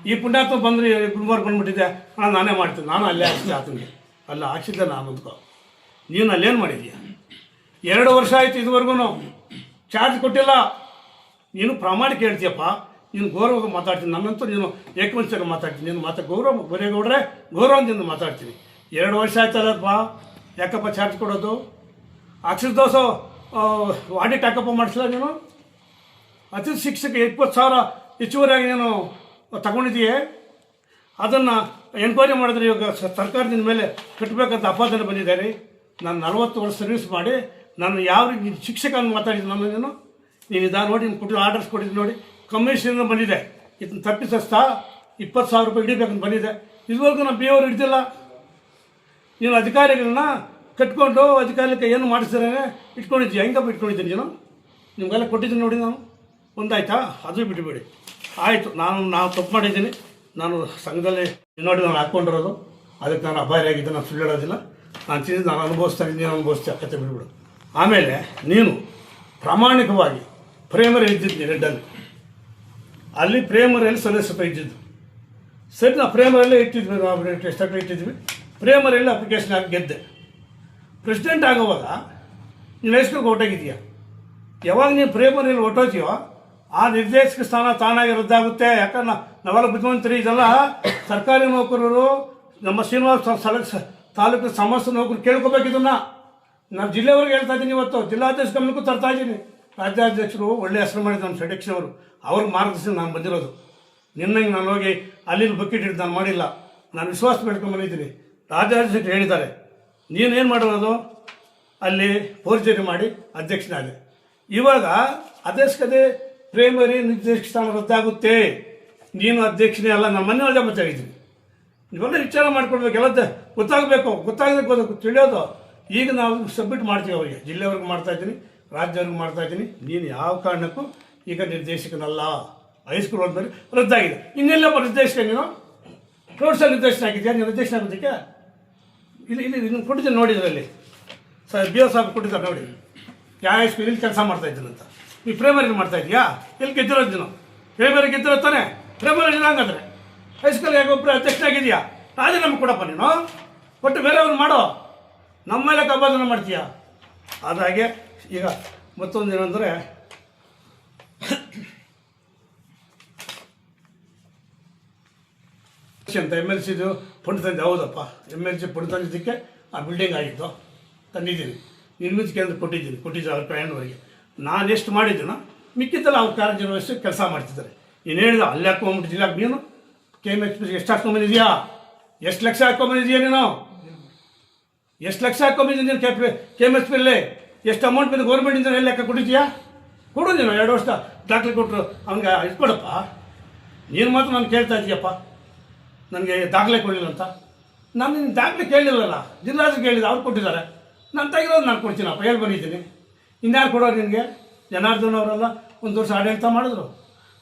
ಈ ಪುಣ್ಯಾತ್ಮ ಬಂದರೆ ಗುರುವಾರ ಬಂದುಬಿಟ್ಟಿದ್ದೆ ನಾನು ನಾನೇ ಮಾಡ್ತೀನಿ. ನಾನು ಅಲ್ಲೇ ಹಾಕ್ಸಿದ್ದೆ ಆತನಿಗೆ. ಅಲ್ಲ, ಹಾಕ್ಸಿದ್ದೆ ನಾನು ಅಂದ್ಕೋ. ನೀನು ಅಲ್ಲೇನು ಮಾಡಿದೀಯ? ಎರಡು ವರ್ಷ ಆಯಿತು ಇದುವರೆಗೂ ಚಾರ್ಜ್ ಕೊಟ್ಟಿಲ್ಲ. ನೀನು ಪ್ರಾಮಾಣಿಕ ಹೇಳ್ತೀಯಪ್ಪ. ನೀನು ಗೌರವ ಮಾತಾಡ್ತೀನಿ. ನನ್ನಂತೂ ನೀನು ಏಕವಂಚಕ ಮಾತಾಡ್ತೀನಿ. ನೀನು ಮಾತಾ ಗೌರವ ಬರೇಗೌಡ್ರೆ ಗೌರವದಿಂದ ಮಾತಾಡ್ತೀನಿ. ಎರಡು ವರ್ಷ ಆಯ್ತಲ್ಲಪ್ಪ. ಯಾಕಪ್ಪ ಚಾರ್ಜ್ ಕೊಡೋದು? ಅಕ್ಷರ ದೋಸು ಆಡಿಟ್ ಯಾಕಪ್ಪ ಮಾಡಿಸಲ್ಲ ನೀನು? ಅತಿಥಿ ಶಿಕ್ಷಕ ಇಪ್ಪತ್ತು ಸಾವಿರ ಹೆಚ್ಚುವರಿಯಾಗಿ ನೀನು ತಗೊಂಡಿದ್ದೀಯೇ? ಅದನ್ನು ಎನ್ಕ್ವೈರಿ ಮಾಡಿದ್ರೆ ಇವಾಗ ಸರ್ಕಾರದಿಂದ ಮೇಲೆ ಕಟ್ಟಬೇಕಂತ ಅಪಾದನೆ ಬಂದಿದ್ದಾರೆ ನಾನು ನಲವತ್ತು ವರ್ಷ ಸರ್ವಿಸ್ ಮಾಡಿ ನಾನು ಯಾವ ರೀತಿ ಶಿಕ್ಷಕ ಅಂತ ಮಾತಾಡಿದ್ದು ನಾನು ನೀನು ನೀನು ನೋಡಿ, ನೀನು ಕೊಟ್ಟಿದ್ದು ಆರ್ಡರ್ಸ್ ಕೊಟ್ಟಿದ್ದು ನೋಡಿ. ಕಮಿಷನ್ ಬಂದಿದೆ. ಇದನ್ನು ತಪ್ಪಿಸಸ್ತಾ ಇಪ್ಪತ್ತು ಸಾವಿರ ರೂಪಾಯಿ ಹಿಡಿಬೇಕಂತ ಬಂದಿದೆ. ಇದುವರೆಗೂ ನಾನು ಬಿ ಅವರು ಹಿಡ್ದಿಲ್ಲ. ನೀನು ಅಧಿಕಾರಿಗಳನ್ನ ಕಟ್ಕೊಂಡು ಅಧಿಕಾರಿಕ್ಕೆ ಏನು ಮಾಡಿಸ್ತಾರೆ ಇಟ್ಕೊಂಡಿದ್ದೀನಿ ಹೆಂಗಪ್ಪ ಇಟ್ಕೊಂಡಿದ್ದೀನಿ ನೀನು? ನಿಮಗೆಲ್ಲ ಕೊಟ್ಟಿದ್ದೀನಿ ನೋಡಿ ನಾನು. ಒಂದಾಯ್ತಾ? ಅದು ಬಿಟ್ಟುಬಿಡಿ ಆಯಿತು, ನಾನು ನಾವು ತಪ್ಪು ಮಾಡಿದ್ದೀನಿ. ನಾನು ಸಂಘದಲ್ಲಿ ನೋಡಿ ನಾನು ಹಾಕ್ಕೊಂಡಿರೋದು ಅದಕ್ಕೆ ನಾನು ಅಭಾರಿಯಾಗಿದ್ದೆ ನಾನು ಸುಳ್ಳು ಹೇಳೋದಿಲ್ಲ. ನಾನು ತಿಂದು, ನಾನು ಅನುಭವಿಸ್ತಾ ಇದ್ದೀನಿ ಅನುಭವಿಸ್ತೀನಿ ಕತೆ ಬಿಟ್ಬಿಡು. ಆಮೇಲೆ ನೀನು ಪ್ರಾಮಾಣಿಕವಾಗಿ ಪ್ರೇಮರೇ ಇದ್ದಿದ್ದು ರೆಡ್ಡಲ್ಲಿ ಅಲ್ಲಿ ಪ್ರೇಮರಲ್ಲಿ ಸದಸ್ಯತ್ವ ಇದ್ದಿದ್ದು. ಸರಿ, ನಾವು ಪ್ರೇಮರಲ್ಲೇ ಇಟ್ಟಿದ್ವಿ, ನಾವು ಎಷ್ಟಕ್ಕೆ ಇಟ್ಟಿದ್ವಿ. ಪ್ರೇಮರಲ್ಲಿ ಅಪ್ಲಿಕೇಶನ್ ಹಾಕಿ ಗೆದ್ದೆ. ಪ್ರೆಸಿಡೆಂಟ್ ಆಗೋವಾಗ ನೀನು ಎಷ್ಟು ಹೊರಟೋಗಿದೆಯಾ ಯಾವಾಗ ನೀನು ಪ್ರೇಮರಲ್ಲಿ ಓಟೋತೀಯೋ ಆ ನಿರ್ದೇಶಕ ಸ್ಥಾನ ತಾನಾಗಿ ರದ್ದಾಗುತ್ತೆ. ಯಾಕಂದ್ರೆ ನಾವೆಲ್ಲ ಬುದ್ಧಿವಂತರಿ, ಇದೆಲ್ಲ ಸರ್ಕಾರಿ ನೌಕರರು, ನಮ್ಮ ಶ್ರೀನಿವಾಸ ತಾಲೂಕು ಸಮಸ್ತ ನೌಕರು ಕೇಳ್ಕೊಬೇಕು ಇದನ್ನ. ನಾನು ಜಿಲ್ಲೆವರೆಗೆ ಹೇಳ್ತಾ ಇದ್ದೀನಿ ಇವತ್ತು. ಜಿಲ್ಲಾಧ್ಯಕ್ಷ ಗಮನಕ್ಕೂ ತರ್ತಾ ಇದ್ದೀನಿ. ರಾಜ್ಯಾಧ್ಯಕ್ಷರು ಒಳ್ಳೆ ಹೆಸರು ಮಾಡಿದ್ರು ನಮ್ಮ ಷಡಕ್ಷ ಅವರು. ಅವ್ರಿಗೆ ಮಾರ್ಗದರ್ಶನ ನಾನು ಬಂದಿರೋದು. ನಿನ್ನಂಗೆ ನಾನು ಹೋಗಿ ಅಲ್ಲಿ ಬಕೆಟ್ ಹಿಡಿದು ನಾನು ಮಾಡಿಲ್ಲ. ನಾನು ವಿಶ್ವಾಸ ಬೇಡ್ಕೊಂಡು ಬಂದಿದ್ದೀನಿ. ರಾಜ್ಯಾಧ್ಯಕ್ಷರು ಹೇಳಿದ್ದಾರೆ. ನೀನೇನು ಮಾಡಿರೋದು? ಅಲ್ಲಿ ಫೋರ್ಜರಿ ಮಾಡಿ ಅಧ್ಯಕ್ಷನಾದೆ. ಇವಾಗ ಅಧ್ಯಕ್ಷತೆ ಪ್ರೈಮರಿ ನಿರ್ದೇಶಕ ಸ್ಥಾನ ರದ್ದಾಗುತ್ತೆ. ನೀನು ಅಧ್ಯಕ್ಷನೇ ಅಲ್ಲ, ನಮ್ಮ ಮನೆಯೊಳಗೆ ಮಾತಾಡಿದ್ದೀನಿ ಇವೆಲ್ಲ ವಿಚಾರ ಮಾಡ್ಕೊಳ್ಬೇಕು. ಎಲ್ಲ ಗೊತ್ತಾಗಬೇಕು. ಗೊತ್ತಾಗಬೇಕು ತಿಳಿಯೋದು. ಈಗ ನಾವು ಸಬ್ಮಿಟ್ ಮಾಡ್ತೀವಿ ಅವರಿಗೆ. ಜಿಲ್ಲೆವರೆಗೂ ಮಾಡ್ತಾ ಇದ್ದೀನಿ, ರಾಜ್ಯವರೆಗೂ ಮಾಡ್ತಾ ಇದ್ದೀನಿ. ನೀನು ಯಾವ ಕಾರಣಕ್ಕೂ ಈಗ ನಿರ್ದೇಶಕನಲ್ಲ. ಹೈಸ್ಕೂಲ್ ಹೋದ್ಮೇಲೆ ರದ್ದಾಗಿದೆ. ಇನ್ನೆಲ್ಲಪ್ಪ ನಿರ್ದೇಶಕ ನೀನು? ಪ್ರೌಢಶಾಲೆ ನಿರ್ದೇಶನ ಆಗಿದೆಯಾ? ನೀನು ನಿರ್ದೇಶನ ಆಗೋದಕ್ಕೆ ಇಲ್ಲಿ ಇಲ್ಲಿ ಇದನ್ನು ನೋಡಿ ಇದರಲ್ಲಿ. ಸರ್ ಬಿ ಎಸ್ ಸಾಬ್ ಕೊಟ್ಟಿದ್ದಾರೆ ನೋಡಿ. ಯಾವ ಹೈಸ್ಕೂಲ್ ಇಲ್ಲಿ ಕೆಲಸ ಮಾಡ್ತಾ ಅಂತ. ನೀವು ಪ್ರೈಮರಿ ಮಾಡ್ತಾ ಇದೆಯಾ? ಎಲ್ಲಿ ಗೆದ್ದಿರೋದು ನೀನು? ಪ್ರೈಮರಿ ಗೆದ್ದಿರೋ ತಾನೆ? ಪ್ರೈಮರಿ ಹಂಗಾದ್ರೆ. ಹೈಸ್ಕೂಲ್ ಯಾಕೆ ಒಬ್ಬರು ಅಧ್ಯಕ್ಷನಾಗಿದೆಯಾ ರಾಜೀನಾಮೆ ಕೊಡಪ್ಪ ನೀನು. ಒಟ್ಟು ಬೇರೆಯವ್ರು ಮಾಡೋ. ನಮ್ಮ ಮೇಲೆ ಕಬ್ಬಾದನ ಮಾಡ್ತೀಯ ಅದಾಗೆ ಈಗ ಮತ್ತೊಂದು ಏನಂದರೆ, ಅಂತ ಎಂ ಎಲ್ ಸಿದು ಫಂಡ್ ತಂದೆ ಹೌದಪ್ಪ. ಎಂ ಎಲ್ ಸಿ ಫಂಡ್ ತಂದಿದ್ದಕ್ಕೆ ಆ ಬಿಲ್ಡಿಂಗ್ ಆಗಿತ್ತು ತಂದಿದ್ದೀನಿ. ನಿರ್ಮಿತಿ ಕೇಂದ್ರ ಕೊಟ್ಟಿದ್ದೀನಿ, ಕೊಟ್ಟಿದ್ದೆ ಅವ್ರ ಪ್ರಯಾಣವರೆಗೆ ನಾನು ಎಷ್ಟು ಮಾಡಿದ್ದೀನೋ, ಮಿಕ್ಕಿದ್ದಲ್ಲ ಅವ್ರು ಕಾರ್ಯನಿರ್ವಹಿಸಿ ಕೆಲಸ ಮಾಡ್ತಿದ್ದಾರೆ. ನೀನು ಹೇಳಿದ, ಅಲ್ಲಿ ಹಾಕೊಂಡ್ಬಿಟ್ಟಿದ್ದಿಲ್ಲ ನೀನು? ಕೆ ಎಂ ಎಕ್ಸ್ಪ್ರೆಸ್ ಎಷ್ಟು ಹಾಕೊಂಬಂದಿದ್ಯಾ ಎಷ್ಟು ಲಕ್ಷ ಹಾಕೊಂಬಂದಿದ್ಯಾ ನೀನು? ಎಷ್ಟು ಲಕ್ಷ ಹಾಕೊಂಡಿದ್ದೀನಿ ನೀನು ಕೆ ಕೆ ಎಂ ಪಿಯಲ್ಲಿ ಎಷ್ಟು ಅಮೌಂಟ್ ಬಂದು ಗೌರ್ಮೆಂಟಿಂದ ಎಲ್ಲ ಲೆಕ್ಕ ಕೊಟ್ಟಿದ್ಯಾ ಕೊಡು ನೀನು, ಎರಡು ವರ್ಷ ದಾಖಲೆ ಕೊಟ್ಟರು ಅವ್ನಿಗೆ ಇಟ್ಕೊಡಪ್ಪ ನೀನು ಮಾತ್ರ ನಾನು ಕೇಳ್ತಾ ಇದೀಯಪ್ಪ. ನನಗೆ ದಾಖಲೆ ಕೊಡಲಿಲ್ಲ ಅಂತ. ನಾನು ನಿನ್ನ ದಾಖಲೆ ಕೇಳಲಿಲ್ಲಲ್ಲ. ಜಿಲ್ಲಾಧಿಕಾರಿ ಕೇಳಿದ ಅವ್ರು ಕೊಟ್ಟಿದ್ದಾರೆ. ನಾನು ತೆಗಿರೋದು ನಾನು ಕೊಡ್ತೀನಪ್ಪ, ಹೇಳಿ ಬಂದಿದ್ದೀನಿ. ಇನ್ಯಾರು ಕೊಡೋರು ನಿನಗೆ? ಜನಾರ್ದನ್ ಅವರೆಲ್ಲ, ಒಂದು ವರ್ಷ ಆಡಳಿತ ಮಾಡಿದ್ರು.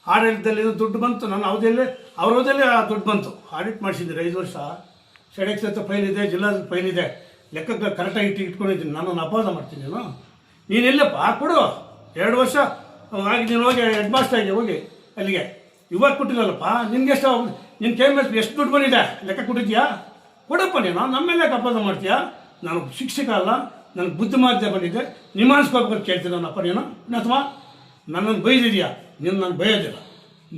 ಆಡಳಿತದಲ್ಲಿ ದುಡ್ಡು ಬಂತು, ನನ್ನ ಅವಧಿಯಲ್ಲಿ, ಅವ್ರ ಅವಧಿಯಲ್ಲೇ ಆ ದುಡ್ಡು ಬಂತು. ಆಡಿಟ್ ಮಾಡಿಸಿದ್ದೀರಿ, ಐದು ವರ್ಷ. ಸೆಡೆಕ್ಸ್ ಹತ್ರ ಫೈಲ್ ಇದೆ ಜಿಲ್ಲಾದ ಫೈಲ್ ಇದೆ. ಲೆಕ್ಕಕ್ಕೆ ಕರೆಕ್ಟಾಗಿ ಇಟ್ಟು ಇಟ್ಕೊಂಡಿದ್ದೀನಿ. ನಾನು ಅಪವಾದ ಮಾಡ್ತೀನಿ ನೀನು ನೀನೆಲ್ಲಪ್ಪ ಕೊಡು. ಎರಡು ವರ್ಷ ಆಗಿ ನೀನು ಹೋಗಿ ಹೆಡ್ ಮಾಸ್ಟರ್ ಆಗಿ ಹೋಗಿ ಅಲ್ಲಿಗೆ. ಇವಾಗ ಕೊಟ್ಟಿಲ್ಲಲ್ಲಪ್ಪ, ನಿನ್ಗೆ ಎಷ್ಟು ನಿನ್ನ ಕೆ ಎಷ್ಟು ದುಡ್ಡು ಬಂದಿದೆ? ಲೆಕ್ಕ ಕೊಟ್ಟಿದ್ಯಾ ಕೊಡಪ್ಪ ನೀನು, ನಮ್ಮ ಮೇಲೆ ಅಪವಾದ ಮಾಡ್ತೀಯಾ? ನಾನು ಶಿಕ್ಷಕ ಅಲ್ಲ, ನನಗೆ ಬುದ್ಧಿಮಾರ್ಜನೆ ಬಂದಿದೆ. ನಿಮಾನ್ಸ್ಕೋಬೇಕು ಕೇಳ್ತೀನಿ ನನ್ನಪ್ಪ ನೀನು ಅಥವಾ ನನ್ನನ್ನು ಬೈದಿದೆಯಾ ನೀನು ನಾನು ಬೈಯೋದಿಲ್ಲ.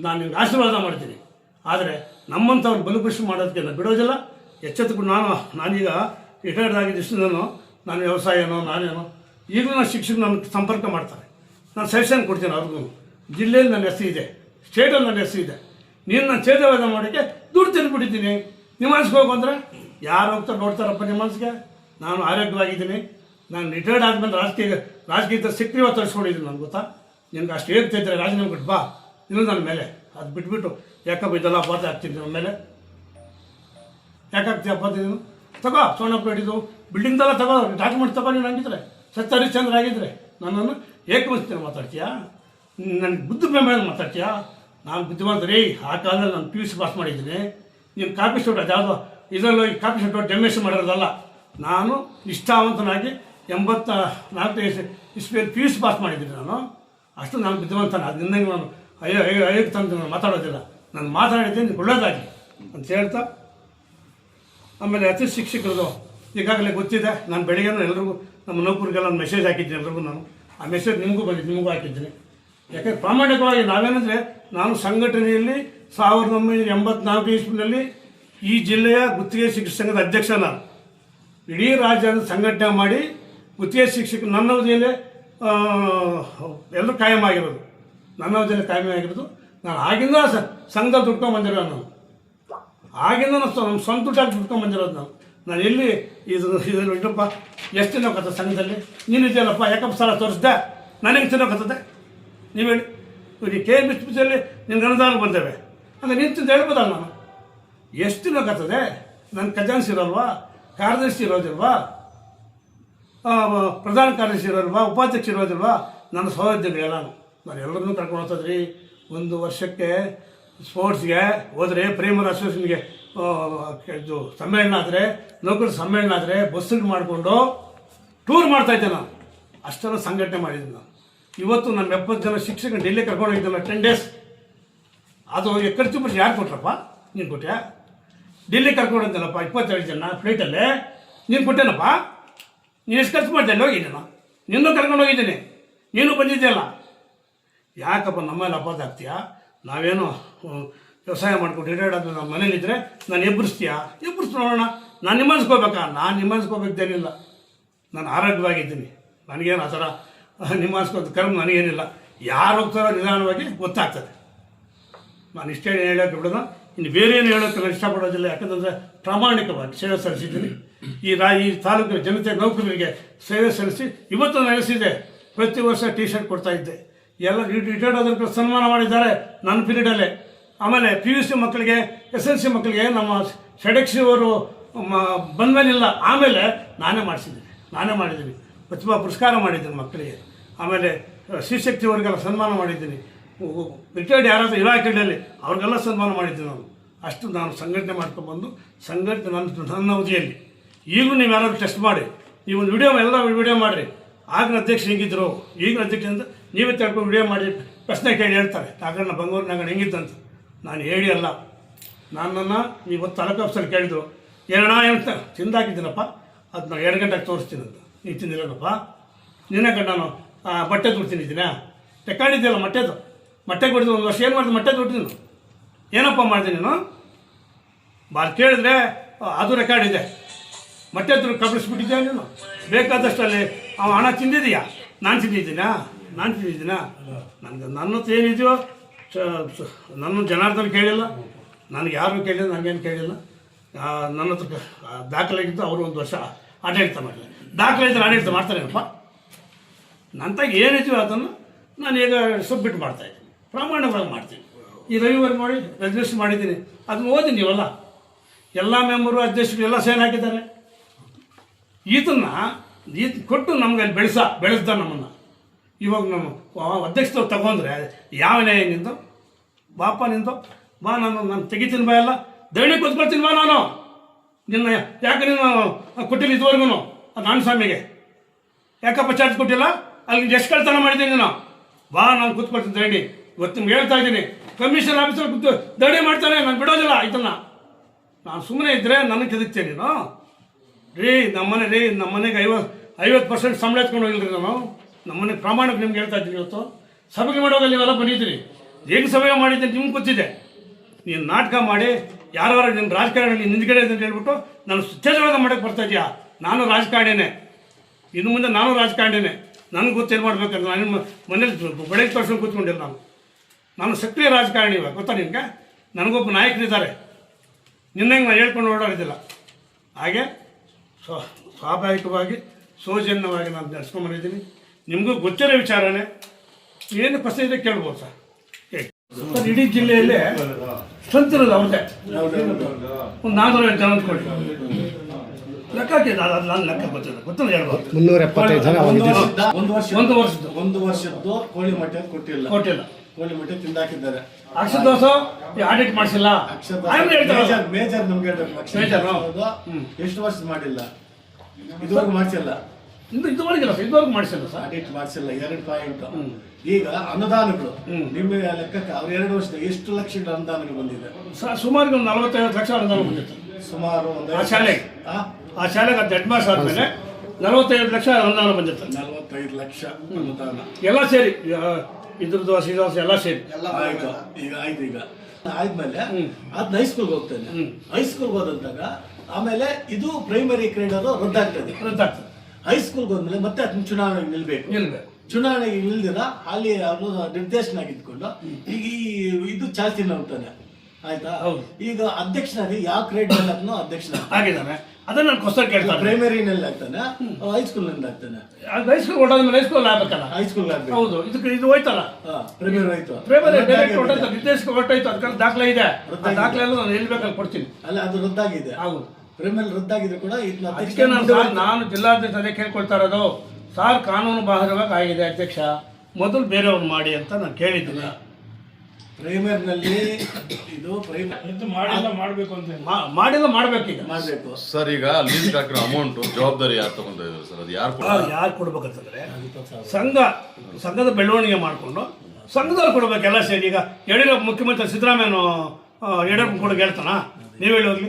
ನಾನು ನಿನ್ಗೆ ಆಶೀರ್ವಾದ ಮಾಡ್ತೀನಿ. ಆದರೆ ನಮ್ಮಂಥವ್ರು ಬಲುಕೃಷಿ ಮಾಡೋದಕ್ಕೆ ನಾನು ಬಿಡೋದಿಲ್ಲ. ಎಚ್ಚೆತ್ತುಕೊಂಡು ನಾನು, ನಾನೀಗ ರಿಟೈರ್ಡ್ ಆಗಿದ್ದು ನಾನು ವ್ಯವಸಾಯನೋ, ನಾನೇನೋ, ಈಗಲೂ ನಾನು ಶಿಕ್ಷಕರು ನನ್ನ ಸಂಪರ್ಕ ಮಾಡ್ತಾರೆ. ನಾನು ಸಜೆಷನ್ ಕೊಡ್ತೀನಿ ಅವ್ರಿಗೂ. ಜಿಲ್ಲೆಯಲ್ಲಿ ನನ್ನ ಹೆಸರು ಇದೆ, ಸ್ಟೇಟಲ್ಲಿ ನನ್ನ ಹೆಸರು ಇದೆ. ನೀನು ನಾನು ಛೇದವಾದ ಮಾಡೋಕ್ಕೆ ದುಡ್ಡು ತಿಂದ್ಬಿಟ್ಟಿದ್ದೀನಿ ನಿಮಾನ್ಸ್ಗೆ ಹೋಗು ಅಂದರೆ, ಯಾರು ಹೋಗ್ತಾರೆ ನೋಡ್ತಾರಪ್ಪ ನಿಮಾನ್ಸ್ಗೆ ನಾನು ಆರೋಗ್ಯವಾಗಿದ್ದೀನಿ. ನಾನು ರಿಟೈರ್ಡ್ ಆದಮೇಲೆ ರಾಜಕೀಯ, ರಾಜಕೀಯದ ಸಕ್ರಿಯವಾಗಿ ತರಿಸ್ಕೊಂಡಿದ್ದೀನಿ ನನಗೆ ಗೊತ್ತಾ? ನಿನ್ಗೆ ಅಷ್ಟು ಹೇಳ್ತಾ ಇದ್ದರೆ ರಾಜೀನಾಮೆ ಕೊಟ್ಟು ಬಾ. ಇಲ್ಲ ನನ್ನ ಮೇಲೆ. ಅದು ಬಿಟ್ಬಿಟ್ಟು, ಯಾಕಪ್ಪ ಇದೆಲ್ಲ ಪಾತ್ರ ಆಗ್ತೀನಿ ನನ್ನ ಮೇಲೆ? ಯಾಕಾಗ್ತೀಯ ಅಪಾತ ನೀನು? ತಗೋ ಸೋಣಪ್ಪ ಹಿಡಿದು ಬಿಲ್ಡಿಂಗ್ದೆಲ್ಲ ತಗೋ ಡಾಕ್ಯುಮೆಂಟ್ ತಗೋ, ನೀನು ಹಂಗಿದ್ರೆ. ಸತ್ಯ ಹರಿಶ್ಚಂದ್ರ ಆಗಿದ್ರೆ ನನ್ನನ್ನು ಏಕಮಸ್ತಿನ ಮಾತಾಡ್ತೀಯಾ? ನನಗೆ ಬುದ್ಧಿ ಮೇಲೆ ಮಾತಾಡ್ತೀಯಾ? ನಾನು ಬುದ್ಧಿವಂತ ರೀ, ಆ ಕಾಲದಲ್ಲಿ ನಾನು ಪಿ ಯು ಸಿ ಪಾಸ್ ಮಾಡಿದ್ದೀನಿ. ನೀನು ಕಾಪಿ ಸ್ಟೋಟ್ ಅದು ಯಾವುದೋ ಇದರಲ್ಲಿ ಹೋಗಿ ಕಾಪಿ ಸ್ಟೋಟ್ ಡೆಮೇಷನ್ ಮಾಡಿರೋದಲ್ಲ, ನಾನು ನಿಷ್ಠಾವಂತನಾಗಿ ಎಂಬತ್ತ ನಾಲ್ಕು ಇಸ್ ಇಸ್ವಿಯಲ್ಲಿ ಪಿ ಯು ಸಿ ಪಾಸ್ ಮಾಡಿದ್ದೀನಿ ನಾನು. ಅಷ್ಟು ನಾನು ಬುದ್ಧಿವಂತನ, ಅದು ನಿನ್ನಂಗೆ ನಾನು ಅಯ್ಯೋ ಅಯ್ಯೋ ಅಯ್ಯೋ, ತಂದು ನಾನು ಮಾತಾಡೋದಿಲ್ಲ. ನಾನು ಮಾತಾಡಿದ್ದೀನಿ ನಿಮ್ಗೆ ಒಳ್ಳೇದಾಗಿ ಅಂತ ಹೇಳ್ತಾ ಆಮೇಲೆ ಅತಿ ಶಿಕ್ಷಕರದು ಈಗಾಗಲೇ ಗೊತ್ತಿದೆ, ನಾನು ಬೆಳಿಗ್ಗೆ ಎಲ್ರಿಗೂ ನಮ್ಮ ನೌಕರಿಗೆಲ್ಲ ಒಂದು ಮೆಸೇಜ್ ಹಾಕಿದ್ದೀನಿ ಎಲ್ರಿಗೂ ನಾನು. ಆ ಮೆಸೇಜ್ ನಿಮಗೂ ಬಂದಿದ್ದು ನಿಮಗೂ ಹಾಕಿದ್ದೀನಿ. ಯಾಕಂದ್ರೆ ಪ್ರಾಮಾಣಿಕವಾಗಿ ನಾವೇನಂದರೆ, ನಾನು ಸಂಘಟನೆಯಲ್ಲಿ ಸಾವಿರದ ಒಂಬೈನೂರ ಎಂಬತ್ನಾಲ್ಕು ಇಸ್ವಿನಲ್ಲಿ ಈ ಜಿಲ್ಲೆಯ ಗುತ್ತಿಗೆ ಶಿಕ್ಷಕ ಸಂಘದ ಅಧ್ಯಕ್ಷ ನಾನು. ಇಡೀ ರಾಜ್ಯದ ಸಂಘಟನೆ ಮಾಡಿ ಗುತ್ತಿಗೆ ಶಿಕ್ಷಕ ನನ್ನ ಅವಧಿಯಲ್ಲೇ ಎಲ್ಲರೂ ಕಾಯಂ ಆಗಿರೋದು. ನನ್ನ ಅವಧಿಯಲ್ಲಿ ಕಾಯಂ ಆಗಿರೋದು. ನಾನು ಆಗಿಂದ ಸಂಘ ದುಡ್ಕೊಂಡು ಬಂದಿರೋ ನಾನು. ಆಗಿಂದ ನಾನು ನಮ್ಮ ಸ್ವಂತ ದುಡ್ಡಾಗಿ ದುಡ್ಕೊಂಡು ಬಂದಿರೋದು ನಾವು. ನಾನು ಎಲ್ಲಿ ಇದು ಇದ್ರಲ್ಲಿ ಇಟ್ಟಪ್ಪ ಎಷ್ಟು ತಿನ್ನೋಕತ್ತ ಸಂಘದಲ್ಲಿ? ನೀನು ಇದೆಯಲ್ಲಪ್ಪ ಯಾಕಪ್ಪ ಸಾಲ ತೋರಿಸ್ದೆ? ನನಗೆ ತಿನ್ನೋಕತ್ತದೆ ನೀವು ಹೇಳಿ. ನೀವು ಕೆ ಎಂ ಎಸ್ ನಿನ್ನ ಅನುದಾನ ಬಂದೇವೆ. ಅಂದರೆ ನೀನು ತಿಂದು ಹೇಳ್ಬೋದಲ್ಲ ನಾನು. ಎಷ್ಟು ತಿನ್ನೋಕತ್ತದೆ ನನ್ನ ಖಜಾನ್ಸಿ ಇರೋಲ್ವಾ? ಕಾರ್ಯದರ್ಶಿ ಇರೋದಿಲ್ವಾ? ಪ್ರಧಾನ ಕಾರ್ಯದರ್ಶಿ ಇರೋಲ್ವಾ? ಉಪಾಧ್ಯಕ್ಷ ಇರೋದಿಲ್ವಾ? ನನ್ನ ಸಹೋದ್ಯೋಗಿ ಎಲ್ಲಾನು ನಾನು ಎಲ್ಲರನ್ನೂ ಕರ್ಕೊಂಡು ಹೋಗ್ತದ್ರಿ ಒಂದು ವರ್ಷಕ್ಕೆ ಸ್ಪೋರ್ಟ್ಸ್ಗೆ ಹೋದರೆ ಪ್ರೇಮರ್ ಅಸೋಸಿಯೇಷನ್ಗೆ ಇದು ಸಮ್ಮೇಳನ ಆದರೆ, ಲೋಕಲ್ ಸಮ್ಮೇಳನ ಆದರೆ ಬಸ್ಸಿಗೆ ಮಾಡಿಕೊಂಡು ಟೂರ್ ಮಾಡ್ತಾಯಿದ್ದೆ ನಾನು. ಅಷ್ಟೆಲ್ಲ ಸಂಘಟನೆ ಮಾಡಿದ್ದೀನಿ ನಾನು. ಇವತ್ತು ನಮ್ಮ ಎಪ್ಪತ್ತು ಜನ ಶಿಕ್ಷಕರು ಡೆಲ್ಲಿ ಕರ್ಕೊಂಡು ಹೋಗಿದ್ದಲ್ಲ ಟೆನ್ ಡೇಸ್ ಅದು ಖರ್ಚು ಬರ್ಸಿ ಯಾರು ಕೊಟ್ರಪ್ಪ? ನೀನು ಕೊಟ್ಟೆ? ಡೆಲ್ಲಿ ಕರ್ಕೊಂಡು ಅಂತಲ್ಲಪ್ಪ ಇಪ್ಪತ್ತೆರಡು ಜನ ಫ್ಲೈಟಲ್ಲಿ ನೀನು ಕೊಟ್ಟೇನಪ್ಪ? ನೀನು ಎಷ್ಟು ಖರ್ಚು ಮಾಡಿದೆ ಹೋಗಿದ್ದೆ ನಾನು? ನಿನ್ನೂ ಕರ್ಕೊಂಡು ಹೋಗಿದ್ದೀನಿ. ನೀನು ಬಂದಿದ್ದೆಯಲ್ಲ ಯಾಕಪ್ಪ ನಮ್ಮಲ್ಲಿ ಅಪಾದ ಆಗ್ತೀಯಾ? ನಾವೇನು ವ್ಯವಸಾಯ ಮಾಡ್ಕೊಂಡು ರಿಟೈರ್ಡ್ ಆದ್ರೆ ನಮ್ಮ ಮನೇಲಿದ್ದರೆ ನಾನು ಎಬ್ಬರಿಸ್ತೀಯಾ ಎಬ್ಬರಿಸ್ ನೋಡೋಣ. ನಾನು ನಿಮ್ಮನ್ಸ್ಕೋಬೇಕಾ? ನಾನು ನಿಮ್ಮನ್ಸ್ಕೋಬೇಕೇನಿಲ್ಲ. ನಾನು ಆರೋಗ್ಯವಾಗಿದ್ದೀನಿ. ನನಗೇನು ಆ ಥರ ನಿಮ್ಮನ್ಸ್ಕೋದು ಕರ್ಮ ನನಗೇನಿಲ್ಲ. ಯಾರು ಹೋಗ್ತಾರೋ ನಿಧಾನವಾಗಿ ಗೊತ್ತಾಗ್ತದೆ. ನಾನು ಇಷ್ಟೇ ಹೇಳೋಕೆ ಬಿಡೋದು. ಇನ್ನು ಬೇರೆ ಏನು ಹೇಳೋಕ್ಕೆ ನಾನು ಇಷ್ಟಪಡೋದಿಲ್ಲ. ಯಾಕಂತಂದರೆ ಪ್ರಾಮಾಣಿಕವಾಗಿ ಸೇವೆ ಸಲ್ಲಿಸಿದ್ದೀನಿ. ಈ ರಾ, ಈ ತಾಲೂಕಿನ ಜನತೆ ನೌಕರರಿಗೆ ಸೇವೆ ಸಲ್ಲಿಸಿ ಇವತ್ತು ನೆಲೆಸಿದೆ ಪ್ರತಿ ವರ್ಷ ಟಿ ಶರ್ಟ್ ಕೊಡ್ತಾ ಇದ್ದೆ. ಎಲ್ಲ ರಿಟೈರ್ಡ್ ಆದವ್ರಿಗೆ ಸನ್ಮಾನ ಮಾಡಿದ್ದಾರೆ ನನ್ನ ಪೀರಿಯಡಲ್ಲೇ. ಆಮೇಲೆ ಪಿ ಯು ಸಿ ಮಕ್ಕಳಿಗೆ, ಎಸ್ ಎಲ್ ಸಿ ಮಕ್ಕಳಿಗೆ ನಮ್ಮ ಷಡಕ್ಷಿ ಅವರು ಬಂದ್ಮೇಲಿಲ್ಲ. ಆಮೇಲೆ ನಾನೇ ಮಾಡಿಸಿದ್ದೀನಿ. ನಾನೇ ಮಾಡಿದ್ದೀನಿ. ಪ್ರತಿಭಾ ಪುರಸ್ಕಾರ ಮಾಡಿದ್ದೀನಿ ಮಕ್ಕಳಿಗೆ. ಆಮೇಲೆ ಶ್ರೀಶಕ್ತಿಯವರಿಗೆಲ್ಲ ಸನ್ಮಾನ ಮಾಡಿದ್ದೀನಿ. ರಿಟೈರ್ಡ್ ಯಾರಾದರೂ ಇಲಾಖೆಗಳಲ್ಲಿ ಅವ್ರಿಗೆಲ್ಲ ಸನ್ಮಾನ ಮಾಡಿದ್ದೀನಿ ನಾನು. ಅಷ್ಟು ನಾನು ಸಂಘಟನೆ ಮಾಡ್ಕೊಂಡ್ಬಂದು ಸಂಘಟನೆ ನನ್ನ ನನ್ನ ಅವಧಿಯಲ್ಲಿ. ಈಗಲೂ ನೀವು ಯಾರಾದರೂ ಟೆಸ್ಟ್ ಮಾಡಿ. ನೀವು ಒಂದು ವಿಡಿಯೋ ಎಲ್ಲ ವಿಡಿಯೋ ಮಾಡಿರಿ. ಆಗಿನ ಅಧ್ಯಕ್ಷ ಹೆಂಗಿದ್ರು? ಈಗಿನ ಅಧ್ಯಕ್ಷ ಅಂತ ನೀವೇ ತಿಳ್ಕೊಂಡು ವಿಡಿಯೋ ಮಾಡಿ ಪ್ರಶ್ನೆ ಕೇಳಿ ಹೇಳ್ತಾರೆ. ನಾಗಣ್ಣ, ಬಂಗೂರು ನಾಗಣ್ಣ ಹೆಂಗಿತ್ತಂತ ನಾನು ಹೇಳಿ ಅಲ್ಲ. ನನ್ನನ್ನು ನೀವು ತಾಲೂಕು ಆಫೀಸಲ್ಲಿ ಕೇಳಿದ್ರು. ಏನಣ್ಣ ಅಂತ ತಿಂದಾಕಿದ್ದೀನಪ್ಪ. ಅದು ನಾನು ಎರಡು ಗಂಟೆಗೆ ತೋರಿಸ್ತೀನಿ ಅಂತ. ನೀವು ತಿಂದಿಲ್ಲಪ್ಪ ನಿನ್ನೆ ಕಡೆ ನಾನು ಬಟ್ಟೆ ದುಡ್ಡು ತಿಂದಿದ್ದೀನಾ? ತೆಕ್ಕೊಂಡಿದ್ದಿಲ್ಲ ಮೊಟ್ಟೆದು? ಮೊಟ್ಟೆ ಕೊಡಿದ್ರು ಒಂದು ವರ್ಷ ಏನು ಮಾಡಿದೆ? ಮೊಟ್ಟೆ ದುಡ್ಡು ನೀನು ಏನಪ್ಪ ಮಾಡಿದೆ ನೀನು? ಬಾರ್ ಕೇಳಿದ್ರೆ ಅದು ರೆಕಾರ್ಡ್ ಇದೆ. ಮೊಟ್ಟೆ ದುಡ್ಡು ಕಬಳಿಸ್ಬಿಟ್ಟಿದ್ದೆ ನೀನು? ಬೇಕಾದಷ್ಟಲ್ಲಿ ಅವ ಹಣ ತಿಂದಿದೀಯಾ? ನಾನು ತಿಂದಿದ್ದೀನಾ? ನಾನು ತಿಂದಿದ್ದೀನಾ ನನಗೆ ನನ್ನ ಹತ್ರ ಏನಿದೆಯೋ ನನ್ನ ಜನಾರ್ದನ ಕೇಳಿಲ್ಲ. ನನಗೆ ಯಾರು ಕೇಳಿಲ್ಲ ನನಗೇನು ಕೇಳಿಲ್ಲ. ನನ್ನ ಹತ್ರ ಕ- ದಾಖಲೆ ಇದ್ದು ಅವರು ಒಂದು ವರ್ಷ ಆಡಳಿತ ಮಾಡಿಲ್ಲ ದಾಖಲೆ ಇದ್ದರೆ ಆಡಳಿತ ಮಾಡ್ತಾರೇನಪ್ಪ? ನಂತಾಗ ಏನಿದೆಯೋ ಅದನ್ನು ನಾನು ಈಗ ಸಬ್ಮಿಟ್ ಮಾಡ್ತಾಯಿದ್ದೀನಿ ಪ್ರಾಮಾಣಿಕವಾಗಿ ಮಾಡ್ತೀನಿ. ಈ ರವಿವಾರ ಮಾಡಿ ರಿಜಿಸ್ಟರ್ ಮಾಡಿದ್ದೀನಿ. ಅದನ್ನು ಓದಿ ನೀವಲ್ಲ? ಎಲ್ಲ ಮೆಂಬರು, ಅಧ್ಯಕ್ಷರು ಎಲ್ಲ ಸೈನ್ ಹಾಕಿದ್ದಾರೆ. ಇದನ್ನು ಇದು ಕೊಟ್ಟು ನಮ್ಗೆ ಅಲ್ಲಿ ಬೆಳೆಸ, ಬೆಳೆಸ್ದ ನಮ್ಮನ್ನು. ಇವಾಗ ನಾನು ಅಧ್ಯಕ್ಷರು ತಗೊಂಡ್ರೆ ಯಾವ ನ್ಯಾಯ ನಿಂದು? ಬಾಪ ನಿಂದು? ಬಾ ನಾನು ನಾನು ತೆಗಿತೀನಿ ಬಾ ಎಲ್ಲ. ದಣಿ ಕೂತ್ಕೊಳ್ತೀನಿ ಬಾ ನಾನು. ನಿನ್ನ ಯಾಕೆ ನೀನು ಕೊಟ್ಟಿಲ್ಲ ಇದುವರೆಗೂ ನಾನು ಸ್ವಾಮಿಗೆ. ಯಾಕಪ್ಪ ಚಾರ್ಜ್ ಕೊಟ್ಟಿಲ್ಲ? ಅಲ್ಲಿ ಎಷ್ಟು ಕಳ್ತನ ಮಾಡಿದ್ದೀನಿ ನೀನು. ಬಾ, ನಾನು ಕೂತ್ಕೊಳ್ತೀನಿ ದಯಣಿ ಇವತ್ತು ನಿಮ್ಗೆ ಹೇಳ್ತಾ ಇದ್ದೀನಿ. ಕಮಿಷನ್ ಆಫೀಸರ್ ಕೂತು ದಣಿ ಮಾಡ್ತಾನೆ, ನಾನು ಬಿಡೋದಿಲ್ಲ ಇದನ್ನ ನಾನು ಸುಮ್ಮನೆ ಇದ್ದರೆ ನನಗೆ ಕೆದಕ್ತೇನೆ ನೀನು? ರೀ, ನಮ್ಮನೆ, ರೀ, ನಮ್ಮನೆಗೆ ಐವತ್ತು ಐವತ್ತು ಪರ್ಸೆಂಟ್ ಸಂಬಳ ಎತ್ಕೊಂಡು ಹೋಗಿಲ್ರಿ ನಾನು. ನಮ್ಮನೆ ಪ್ರಾಮಾಣಿಕ ನಿಮ್ಗೆ ಹೇಳ್ತಾ ಇದ್ದೀನಿ ಇವತ್ತು. ಸಭೆಗೆ ಮಾಡೋದಲ್ಲಿ ಇವೆಲ್ಲ ಬಂದಿದ್ದೀರಿ. ಹೇಗೆ ಸಭೆ ಮಾಡಿದ್ದೆ ನಿಮ್ಗೆ ಗೊತ್ತಿದೆ. ನೀನು ನಾಟಕ ಮಾಡಿ ಯಾರು ನಿಮ್ಮ ರಾಜಕಾರಣಿ ನಿಂದ್ಗಡೆ ಅಂತ ಹೇಳ್ಬಿಟ್ಟು ನಾನು ಸುತ್ತೇಜವಾದ ಮಾಡೋಕ್ಕೆ ಬರ್ತಾ ಇದೆಯಾ? ನಾನು ರಾಜಕಾರಣಿನೇ. ಇನ್ನು ಮುಂದೆ ನಾನು ರಾಜಕಾರಣಿನೇ. ನನಗೆ ಗೊತ್ತೇನು ಮಾಡ್ಬೇಕಂತ ನಾನು ನಿಮ್ಮ ಮನೇಲಿ ಬೆಳಗ್ಗೆ ತೋರ್ಸ್ಕೊಂಡು ಕೂತ್ಕೊಂಡಿಲ್ಲ ನಾನು. ನಾನು ಸಕ್ರಿಯ ರಾಜಕಾರಣಿ ಇವಾಗ, ಗೊತ್ತಾ ನಿಮಗೆ? ನನಗೊಬ್ಬ ನಾಯಕರಿದ್ದಾರೆ. ನಿನ್ನಂಗೆ ನಾನು ಹೇಳ್ಕೊಂಡು ಓಡಾಡಿದ್ದಿಲ್ಲ. ಹಾಗೆ ಸ್ವಾಭಾವಿಕವಾಗಿ, ಸೌಜನ್ಯವಾಗಿ ನಾನು ನಡೆಸ್ಕೊಂಬಂದಿದ್ದೀನಿ ನಿಮಗೂ ಗೊತ್ತಿರೋ ವಿಚಾರನೇ? ಏನು ಪ್ರಶ್ನೆ ಇದೆ ಕೇಳ್ಬೋದು ಸರ್. ಇಡೀ ಜಿಲ್ಲೆಯಲ್ಲಿ ಸ್ಟ್ರೆಂತ್ ಇರೋದು ಅವ್ರದ್ದೇ. ಒಂದು ನಾಲ್ಕು ಜನ ಅಂದ್ಕೊಳ್ಳಿ ಲೆಕ್ಕ ಹಾಕಿದ್ದು ಅದು ನಾನು ಲೆಕ್ಕ ಗೊತ್ತಿಲ್ಲ ಗೊತ್ತಿಲ್ಲ ಹೇಳ್ಬೋದು? ಮುನ್ನೂರ ಎಪ್ಪತ್ತೈದು ಜನ ಒಂದು ವರ್ಷ ಒಂದು ವರ್ಷದ್ದು. ಒಂದು ವರ್ಷದ್ದು ಕೋಳಿ ಮೊಟ್ಟೆ ಕೊಟ್ಟಿಲ್ಲ. ಕೊಟ್ಟಿಲ್ಲ. ಕೋಳಿ ಮೊಟ್ಟೆ ತಿಂದಾಕಿದ್ದಾರೆ. ಅಕ್ಷರ ದೋಸ ಆಡಿಟ್ ಮಾಡಿಸಿಲ್ಲ. ಮೇಜರ್ ನಮ್ಗೆ ಮೇಜರ್, ಎಷ್ಟು ವರ್ಷ ಮಾಡಿಲ್ಲ? ಇದುವರೆಗೂ ಮಾಡಿಸಿಲ್ಲ. ಇದು ಸರ್ ಇದುವರೆಗೂ ಮಾಡಿಸಿಲ್ಲ ಸರ್. ಆಡಿಟ್ ಮಾಡಿಸಿಲ್ಲ ಎರಡು ಪಾಯಿಂಟ್ ಈಗ ಅನುದಾನಗಳು ನಿಮ್ಮ ಲೆಕ್ಕಕ್ಕೆ ಅವ್ರ ಎರಡು ವರ್ಷದ ಎಷ್ಟು ಲಕ್ಷಗಳ ಅನುದಾನಗಳು ಬಂದಿದೆ? ಸುಮಾರು ಒಂದು ನಲವತ್ತೈವತ್ತು ಲಕ್ಷ ಅನುದಾನ ಬಂದಿತ್ತು. ಸುಮಾರು ಒಂದು ಆ ಶಾಲೆಗೆ? ಆ? ಶಾಲೆಗೆ ಅದು ಹೆಡ್ ಮಾಸ್ಟರ್ ಆದಮೇಲೆ ನಲವತ್ತೈದು ಲಕ್ಷ ಅನುದಾನ ಬಂದಿತ್ತು. ನಲವತ್ತೈದು ಲಕ್ಷ ಅನುದಾನ. ಎಲ್ಲ ಸೇರಿ ಇದ್ರದ್ದು ದೋಸೆ ಎಲ್ಲ ಸೇರಿ. ಎಲ್ಲ ಆಯ್ತು. ಈಗ ಆಯ್ತು ಈಗ. ಆದ್ಮೇಲೆ ಅದ್ ಹೈಸ್ಕೂಲ್ಗೆ ಹೋಗ್ತೇನೆ. ಹೈಸ್ಕೂಲ್ಗೆ ಹೋದಂತಾಗ ಆಮೇಲೆ ಇದು ಪ್ರೈಮರಿ ಕ್ರೀಡರು ರದ್ದಾಗ್ತದೆ. ರದ್ದಾಗ್ತದೆ. ಹೈಸ್ಕೂಲ್ಗೆ ಹೋದ್ಮೇಲೆ ಮತ್ತೆ ಅದನ್ನ ಚುನಾವಣೆಗೆ ನಿಲ್ಬೇಕು. ನಿಲ್ಬೇಕು. ಚುನಾವಣೆಗೆ ನಿಲ್ದಿರ ಅಲ್ಲಿ ಅವರು ನಿರ್ದೇಶನ ಆಗಿದ್ಕೊಂಡು ಈಗ ಈ ಇದು ಚಾಲ್ತಿ ನೋಡ್ತಾನೆ ಆಯ್ತಾ? ಹೌದು. ಈಗ ಅಧ್ಯಕ್ಷನಾಗಿ ಯಾವ ಕ್ರೇಡ್ ಅದನ್ನು ಅಧ್ಯಕ್ಷನ ಆಗಿದ್ದಾನೆ ಅದನ್ನ ನಾನು ಕ್ವಶನ್ ಕೇಳ್ತಾರೆ ಪ್ರೈಮರಿನಲ್ಲಿ ಆಗ್ತಾನೆ ಹೈ ಆಗ್ತಾನೆ. ಹೈಸ್ಕೂಲ್ ಹೊಟ್ಟೋದ್ಮೇಲೆ ಹೈಸ್ಕೂಲ್ ಆಗ್ಬೇಕಲ್ಲ? ಹೈಸ್ಕೂಲ್ ಆಗ್ಬೇಕು. ಹೌದು. ಇದಕ್ಕೆ ಇದು ಹೋಯ್ತಲ್ಲ? ಪ್ರೈಮರಿ ಹೋಯ್ತು. Primary direct. ಹೊಟ್ಟೋಯ್ತು ನಿರ್ದೇಶಕ ಹೊಟ್ಟೋಯ್ತು ಅದಕ್ಕೆ ದಾಖಲೆ ಇದೆ. ದಾಖಲೆ ಎಲ್ಲ ನಾನು ಬೇಕಾದ್ರೆ ಕೊಡ್ತೀನಿ. ಅಲ್ಲ ಅದು ರದ್ದಾಗಿದೆ. ಹೌದು. ಪ್ರೈಮರಿ ರದ್ದಾಗಿದ್ರು ಕೂಡ. ಇದನ್ನ ಅದಕ್ಕೆ ನಾನು ಸಾರ್ ನಾನು ಜಿಲ್ಲಾಧ್ಯಕ್ಷ ಅದೇ ಕೇಳ್ಕೊಳ್ತಾ ಇರೋದು ಸಾರ್ ಕಾನೂನು ಬಾಹಿರವಾಗಿ ಆಗಿದೆ ಅಧ್ಯಕ್ಷ ಮೊದಲು ಬೇರೆಯವ್ರು ಮಾಡಿ ಅಂತ ನಾನು ಕೇಳಿದ್ದೀನಿ. ಪ್ರೈಮರಿನಲ್ಲಿ ಇದು ಪ್ರೈಮರಿ ಮಾಡಿಲ್ಲ ಮಾಡಬೇಕು ಅಂತ ಮಾಡಿಲ್ಲ ಮಾಡ್ಬೇಕೀಗ. ಮಾಡಬೇಕು. ಸರ್ ಈಗ ಲೀಸ್ ಹಾಕಿರೋ ಅಮೌಂಟ್ ಜವಾಬ್ದಾರಿ ಯಾರು ತಗೊಂತ ಇದ್ದಾರೆ ಸರ್? ಅದು ಯಾರು ಕೊಡ ಯಾರು ಕೊಡ್ಬೇಕಂತಂದ್ರೆ ಸಂಘ ಸಂಘದ ಬೆಳವಣಿಗೆ ಮಾಡಿಕೊಂಡು ಸಂಘದವ್ರು ಕೊಡ್ಬೇಕೆಲ್ಲ ಸೇರಿ. ಈಗ ಯಡಿಯೂರಪ್ಪ ಮುಖ್ಯಮಂತ್ರಿ ಸಿದ್ದರಾಮಯ್ಯನು ಆ, ಯಡಿಯೂರಪ್ಪ ಕೊಡೋಕೆ ಹೇಳ್ತಾನ ನೀವು ಹೇಳಿ ಹೋಗ್ಲಿ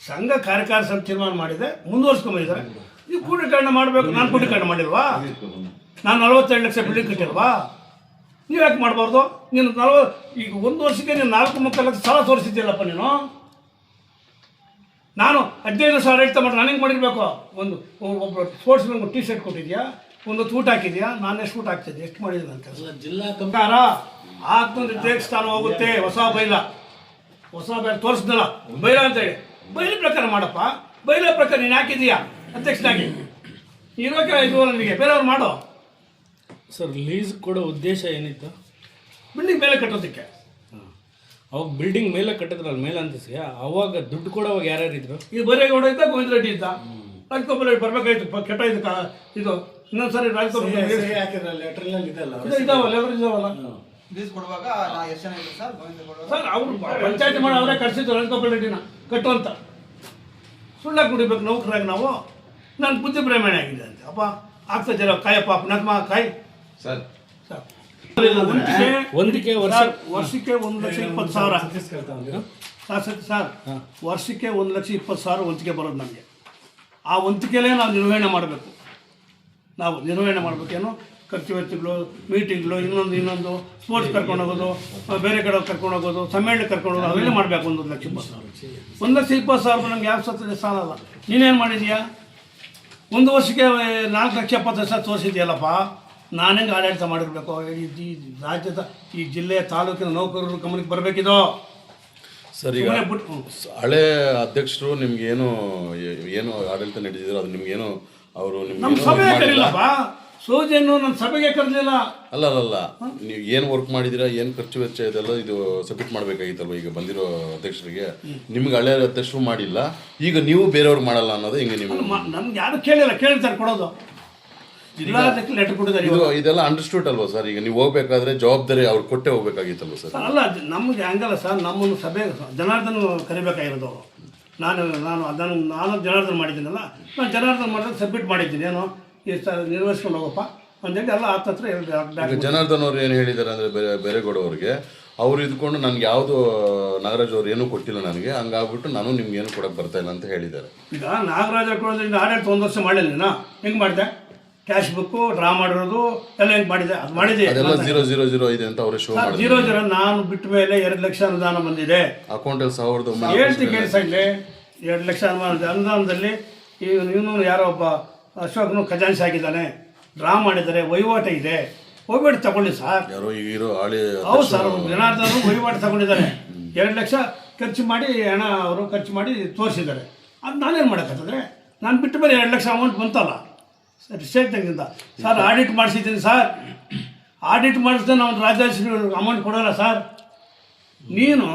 ಸಂಘ ಕಾರ್ಯಕಾರ ಸಮಿತಿ ತೀರ್ಮಾನ ಮಾಡಿದೆ ಮುಂದುವರ್ಸ್ಕೊಂಬಂದಿದ್ದಾರೆ ನೀವು ಕೂಡೀಕರಣ ಮಾಡಬೇಕು ನಾನು ಕೂಡೀಕರಣ ಮಾಡಿಲ್ವಾ? ನಾನು ನಲವತ್ತೆರಡು ಲಕ್ಷ ಬಿಲ್ಡಿಂಗ್ ಕಟ್ಟಿಲ್ವಾ? ನೀವು ಯಾಕೆ ಮಾಡಬಾರ್ದು? ನೀನು ನಲ್ವ ಈಗ ಒಂದು ವರ್ಷಕ್ಕೆ ನೀನು ನಾಲ್ಕು ಮುಕ್ಕಾಲು ಲಕ್ಷ ಸಾಲ ತೋರಿಸಿದ್ದಿಲ್ಲಪ್ಪ ನೀನು? ನಾನು ಹದಿನೈದು ಸಾವಿರ ಆಡಳಿತ ಮಾಡಿ ನಾನು ಹೆಂಗೆ ಮಾಡಿರಬೇಕು? ಒಂದು ಒಬ್ಬ ಸ್ಪೋರ್ಟ್ಸ್ ಮ್ಯಾನ್ ಟಿ ಶರ್ಟ್ ಕೊಟ್ಟಿದ್ಯಾ? ಒಂದು ಊಟ ಹಾಕಿದ್ಯಾ? ನಾನು ಎಷ್ಟು ಊಟ ಹಾಕ್ತಿದ್ದೆ? ಎಷ್ಟು ಮಾಡಿದ್ದೀನಿ ಅಂತ. ಜಿಲ್ಲಾ ಕಂ ಸರ್ಕಾರ ಆತ್ಮನಿರ್ದೇಶ ಸ್ಥಾನ ಹೋಗುತ್ತೆ ಹೊಸ ಬೈಲ. ಹೊಸ ಬೈಲ ತೋರಿಸ್ದಲ್ಲ ಬೈಲ ಅಂತೇಳಿ ಬೈಲ ಪ್ರಕಾರ ಮಾಡಪ್ಪ. ಬಯಲು ಪ್ರಕಾರ ನೀನು ಹಾಕಿದೀಯಾ? ಅಧ್ಯಕ್ಷನಾಗಿ. ಇರೋಕೆ ಇದು ನನಗೆ ಬೇರೆಯವ್ರು ಮಾಡೋ? ಸರ್ ಲೀಸ್ ಕೊಡೋ ಉದ್ದೇಶ ಏನಿತ್ತು? ಬಿಲ್ಡಿಂಗ್ ಮೇಲೆ ಕಟ್ಟೋದಕ್ಕೆ. ಅವಾಗ ಬಿಲ್ಡಿಂಗ್ ಮೇಲೆ ಕಟ್ಟಿದ್ರಲ್ಲ ಅಂತಿಸಿ ಅವಾಗ ದುಡ್ಡು ಕೊಡೋವಾಗ ಯಾರ್ಯಾರು ಇದ್ರು? ಇದು ಬರೇಗೌಡ ಇದ್ದ ಗೋವಿಂದ ರೆಡ್ಡಿ ಇದ್ದ? ರಾಜಗೋಪಾಲ್ ರೆಡ್ಡಿ ಬರ್ಬೇಕಾಯ್ತು ಕೆಟ್ಟ ಇದು ಕಾ- ಇದು ಇನ್ನೊಂದ್ಸರಿ ರಾಜಗೋಪಾಲ್ ಇದೆಲ್ಲ ಇದು ಇದಾವಲ್ಲ ಇದಾವಲ್ಲ? ಲೀಸ್ ಕೊಡುವಾಗ ನಾ ಎಷ್ಟು ಜನ ಇದ್ರು ಸರ್? ಗೋವಿಂದ ಕೊಡುವಾಗ? ಸರ್ ಅವರು ಪಂಚಾಯತಿ ಮಾಡಿ ಅವರೇ ಕಟ್ಸಿದ್ರು ರಾಜಗೋಪಾಲ್ ರೆಡ್ಡಿನ ಕಟ್ಟು ಅಂತ. ಸುಳ್ಳಾಗಿ ಕುಡಿಬೇಕು ನೌಕರಾಗಿ ನಾವು. ನಾನು ಬುದ್ಧಿ ಭ್ರಮಣೆ ಆಗಿದೆ ಅಂತ. ಅಪ್ಪ ಆಗ್ತದೆ ಜರ ಕಾಯಪ್ಪ ನಗ್ಮ ಕಾಯಿ. ಸರ್. ಸರ್. ಒಂದಕ್ಕೆ ವರ್ಷ ಸರ್, ವರ್ಷಕ್ಕೆ ಒಂದು ಲಕ್ಷ ಇಪ್ಪತ್ತು ಸಾವಿರ. ಸರ್ ಸರ್ ಸರ್ ವರ್ಷಕ್ಕೆ ಒಂದು ಲಕ್ಷ ಇಪ್ಪತ್ತು ಸಾವಿರ ವಂತಿಗೆ ಬರೋದು ನಮಗೆ. ಆ ವಂತಿಕೆಲೇ ನಾವು ನಿರ್ವಹಣೆ ಮಾಡಬೇಕು. ನಾವು ನಿರ್ವಹಣೆ ಮಾಡಬೇಕೇನು ಖರ್ಚು ವೆಚ್ಚಗಳು ಮೀಟಿಂಗ್ಗಳು ಇನ್ನೊಂದು ಇನ್ನೊಂದು ಸ್ಪೋರ್ಟ್ಸ್ ಕರ್ಕೊಂಡು ಹೋಗೋದು ಬೇರೆ ಕಡೆ ಕರ್ಕೊಂಡು ಹೋಗೋದು ಸಮ್ಮೇಳನ ಕರ್ಕೊಂಡು ಹೋಗೋದು ಅವೆಲ್ಲ ಮಾಡಬೇಕು ಒಂದು ಲಕ್ಷ ಇಪ್ಪತ್ತು ಸಾವಿರ ಒಂದು ಲಕ್ಷ ಇಪ್ಪತ್ತು ಸಾವಿರ ರೂಪಾಯಿ ನಮ್ಗೆ ಯಾವ ಸಾಲ ಅಲ್ಲ ನೀನೇನು ಮಾಡಿದೀಯಾ? ಒಂದು ವರ್ಷಕ್ಕೆ ನಾಲ್ಕು ಲಕ್ಷ ಎಪ್ಪತ್ತು ಸಾವಿರ ತೋರಿಸಿದ್ಯಲ್ಲಪ್ಪ. ನಾನು ಹೆಂಗೆ ಆಡಳಿತ ಮಾಡಿರಬೇಕು? ಈ ರಾಜ್ಯದ ಈ ಜಿಲ್ಲೆಯ ತಾಲೂಕಿನ ನೌಕರರು ಗಮನಕ್ಕೆ ಬರಬೇಕಿದೋ? ಸರಿ ಈಗ. ಹಳೆ ಅಧ್ಯಕ್ಷರು ನಿಮ್ಗೆ ಏನು ಏನು ಆಡಳಿತ ನಡೆದಿದ್ರು ಅದು ನಿಮ್ಗೇನು ಅವರು ನಮ್ಮ ನಿಮ್ಗೆ ಸೋಜನ್ನು ನನ್ನ ಸಭೆಗೆ ಕರೆದಿಲ್ಲ ಅಲ್ಲ ಅಲ್ಲ ಅಲ್ಲ ನೀವು ಏನು ವರ್ಕ್ ಮಾಡಿದ್ದೀರಾ ಏನು ಖರ್ಚು ವೆಚ್ಚ ಇದೆಲ್ಲ ಇದು ಸಬ್ಮಿಟ್ ಮಾಡಬೇಕಾಗಿತ್ತಲ್ವ? ಈಗ ಬಂದಿರೋ ಅಧ್ಯಕ್ಷರಿಗೆ. ನಿಮ್ಗೆ ಹಳೆ ಅಧ್ಯಕ್ಷರು ಮಾಡಿಲ್ಲ. ಈಗ ನೀವು ಬೇರೆಯವ್ರು ಮಾಡಲ್ಲ ಅನ್ನೋದು ಹಿಂಗೆ ನೀವು ನಮ್ಗೆ ಯಾರು ಕೇಳಿಲ್ಲ. ಕೇಳ್ತಾರೆ ಕೊಡೋದು. ಜಿಲ್ಲಾಧ್ಯಕ್ಷ ಲೆಟರ್ ಕೊಟ್ಟಿದ್ದಾರೆ ಇದು ಇವಾಗ. ಇದೆಲ್ಲ ಅಂಡರ್ಸ್ಟೂಡ್ ಅಲ್ವಾ ಸರ್? ಈಗ ನೀವು ಹೋಗ್ಬೇಕಾದ್ರೆ ಜವಾಬ್ದಾರಿ ಅವ್ರು ಕೊಟ್ಟೆ ಹೋಗ್ಬೇಕಾಗಿತ್ತಲ್ವ ಸರ್? ಸರ್, ಅಲ್ಲ ನಮಗೆ ಹಂಗಲ್ಲ ಸರ್. ನಮ್ಮನ್ನು ಸಭೆ ಜನಾರ್ದನ್ ಕರಿಬೇಕಾಗಿರೋದು. ಅವರು ನಾನು ನಾನು ಅದನ್ನು ನಾನು ಜನಾರ್ದನ್ ಮಾಡಿದ್ದೀನಲ್ಲ. ನಾನು ಜನಾರ್ದನ್ ಮಾಡಿದ್ರೆ ಸಬ್ಮಿಟ್ ಮಾಡಿದ್ದೀನಿ. ಏನು? ಸರ್ ನಿರ್ವಹಿಸ್ಕೊಂಡು ಹೋಗಪ್ಪ ಅಂತೇಳಿ ಎಲ್ಲ ಆತ ಹತ್ರ ಎರಡು ಜನಾರ್ದನ್ ಅವ್ರು ಏನು ಹೇಳಿದ್ದಾರೆ ಅಂದರೆ ಬೇರೆ ಬೇರೆ ಕೊಡೋರಿಗೆ ಅವ್ರು ಇದ್ಕೊಂಡು ನನಗೆ ಯಾವುದು ನಾಗರಾಜ್ ಅವ್ರು ಏನೂ ಕೊಟ್ಟಿಲ್ಲ ನನಗೆ ಹಂಗಾಗ್ಬಿಟ್ಟು ನಾನು ನಿಮ್ಗೆ ಏನು ಕೊಡಕ್ಕೆ ಬರ್ತಾ ಇಲ್ಲ ಅಂತ ಹೇಳಿದ್ದಾರೆ. ಈಗ ನಾಗರಾಜ ಕೊಡೋದ್ರಿಂದ ಆಡಳಿತ ಒಂದು ವರ್ಷ ಮಾಡಿಲ್ಲ ನಾ ಹೆಂಗೆ ಮಾಡಿದೆ? ಕ್ಯಾಶ್ ಬುಕ್ಕು ಡ್ರಾ ಮಾಡಿರೋದು ಎಲ್ಲ ಹೆಂಗೆ ಮಾಡಿದೆ? ಅದು ಮಾಡಿದೆ. ಅದೆಲ್ಲ ಜೀರೋ ಜೀರೋ ಜೀರೋ ಇದೆ ಅಂತ ಅವರು ಶೋ ಮಾಡಿದ್ರು. ಜೀರೋ ಜೀರೋ ನಾನು ಬಿಟ್ಟ ಮೇಲೆ ಎರಡು ಲಕ್ಷ ಅನುದಾನ ಬಂದಿದೆ. ಅಕೌಂಟಲ್ಲಿ ಸಾವಿರದ ಹೇಳ್ತಿ ಕೇಳಿಸ ಇಲ್ಲಿ ಎರಡು ಲಕ್ಷ ಅನುದಾನ ಅನುದಾನದಲ್ಲಿ ಈಗ ಇವನು ಯಾರೋ ಒಬ್ಬ ಅಶೋಕ್ನು ಖಜಾನ್ಸಿ ಆಗಿದ್ದಾನೆ ಡ್ರಾ ಮಾಡಿದ್ದಾರೆ ವಹಿವಾಟು ಇದೆ. ವಹಿವಾಟು ತಗೊಳ್ಳಿ ಸರ್ ಯಾರೋ ಈಗ ಇರೋ ಹಾಳಿ ಹೌದು ಸರ್ ಜನಾರ್ದನ ವಹಿವಾಟು ತಗೊಂಡಿದ್ದಾರೆ. ಎರಡು ಲಕ್ಷ ಖರ್ಚು ಮಾಡಿ ಹಣ ಅವರು ಖರ್ಚು ಮಾಡಿ ತೋರಿಸಿದ್ದಾರೆ. ಅದು ನಾನೇನು ಮಾಡೋಕ್ಕಾಗ್ತದೆ? ನಾನು ಬಿಟ್ಟ ಮೇಲೆ ಎರಡು ಲಕ್ಷ ಅಮೌಂಟ್ ಬಂತಲ್ಲ? ಸರ್ ರಿಸಲ್ಟಿಂದ ಸರ್ ಆಡಿಟ್ ಮಾಡಿಸಿದ್ದೀನಿ ಸರ್. ಆಡಿಟ್ ಮಾಡಿಸಿದ್ರೆ ನಾವು ರಾಜ್ಯಾಧ್ಯಕ್ಷರು ಅಮೌಂಟ್ ಕೊಡೋಲ್ಲ ಸರ್. ನೀನು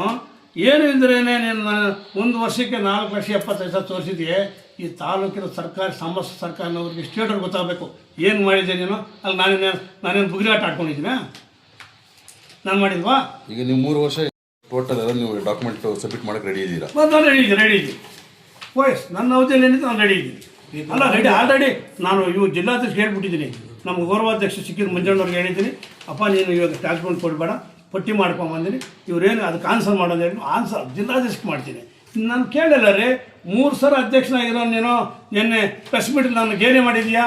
ಏನು ಇದ್ರೇನೆ ನೀನು ನಾನು ಒಂದು ವರ್ಷಕ್ಕೆ ನಾಲ್ಕು ಲಕ್ಷ ಎಪ್ಪತ್ತೈದು ಸಾವಿರ ತೋರಿಸಿದೆಯೇ? ಈ ತಾಲೂಕಿನ ಸರ್ಕಾರಿ ಸಮಸ್ತ ಸರ್ಕಾರನವ್ರಿಗೆ ಸ್ಟೇಟವ್ರಿಗೆ ಗೊತ್ತಾಗಬೇಕು. ಏನು ಮಾಡಿದ್ದೆ ನೀನು? ಅಲ್ಲಿ ನಾನೇನು ನಾನೇನು ಬುಗಿರಾಟ ಆಡ್ಕೊಂಡಿದ್ದೀನಾ? ನಾನು ಮಾಡಿದ್ವಾ ಈಗ ನೀವು ಮೂರು ವರ್ಷ ಟೋಟಲ್ ಎಲ್ಲ ನೀವು ಡಾಕ್ಯುಮೆಂಟ್ ಸಬ್ಮಿಟ್ ಮಾಡಕ್ಕೆ ರೆಡಿ ಇದ್ದೀರಾ? ನಾನು ರೆಡಿ ಇದ್ದೀನಿ ರೆಡಿ ಇದ್ದೀನಿ. ವಯಸ್ ನನ್ನ ಅವಧಿಯಲ್ಲಿ ಏನಿದೆ ನಾನು ರೆಡಿ ಇದ್ದೀನಿ. ಅಲ್ಲ ರೆಡಿ ಆಲ್ರೆಡಿ ನಾನು ಇವು ಜಿಲ್ಲಾಧ್ಯಕ್ಷ ಹೇಳ್ಬಿಟ್ಟಿದ್ದೀನಿ. ನಮ್ಮ ಗೌರವಾಧ್ಯಕ್ಷ ಸಿಕ್ಕಿದ ಮಂಜಣ್ಣವ್ರಿಗೆ ಹೇಳಿದ್ದೀನಿ. ಅಪ್ಪ ನೀನು ಇವಾಗ ಡಾಕ್ಯುಮೆಂಟ್ ಕೊಡಬೇಡ ಪಟ್ಟಿ ಮಾಡ್ಕೊಂಬಂದಿನಿ ಇವ್ರೇನು ಅದಕ್ಕೆ ಆನ್ಸರ್ ಮಾಡೋದು ಆನ್ಸರ್ ಜಿಲ್ಲಾಧ್ಯಕ್ಷ ಮಾಡ್ತೀನಿ. ನಾನು ಕೇಳಲ್ಲ ರೀ. ಮೂರು ಸಲ ಅಧ್ಯಕ್ಷನಾಗಿರೋ ನೀನು ನಿನ್ನೆ ಪ್ರೆಸ್ ಮೀಟ್ ನಾನು ಗೇಲಿ ಮಾಡಿದ್ಯಾ?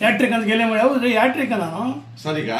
ಯಾಟ್ರಿಕ್ ಅಂತ ಗೇಲಿ ಮಾಡಿ ಹೌದು ರೀ ಯಾಟ್ರಿಕ ನಾನು ಸರಿಗ.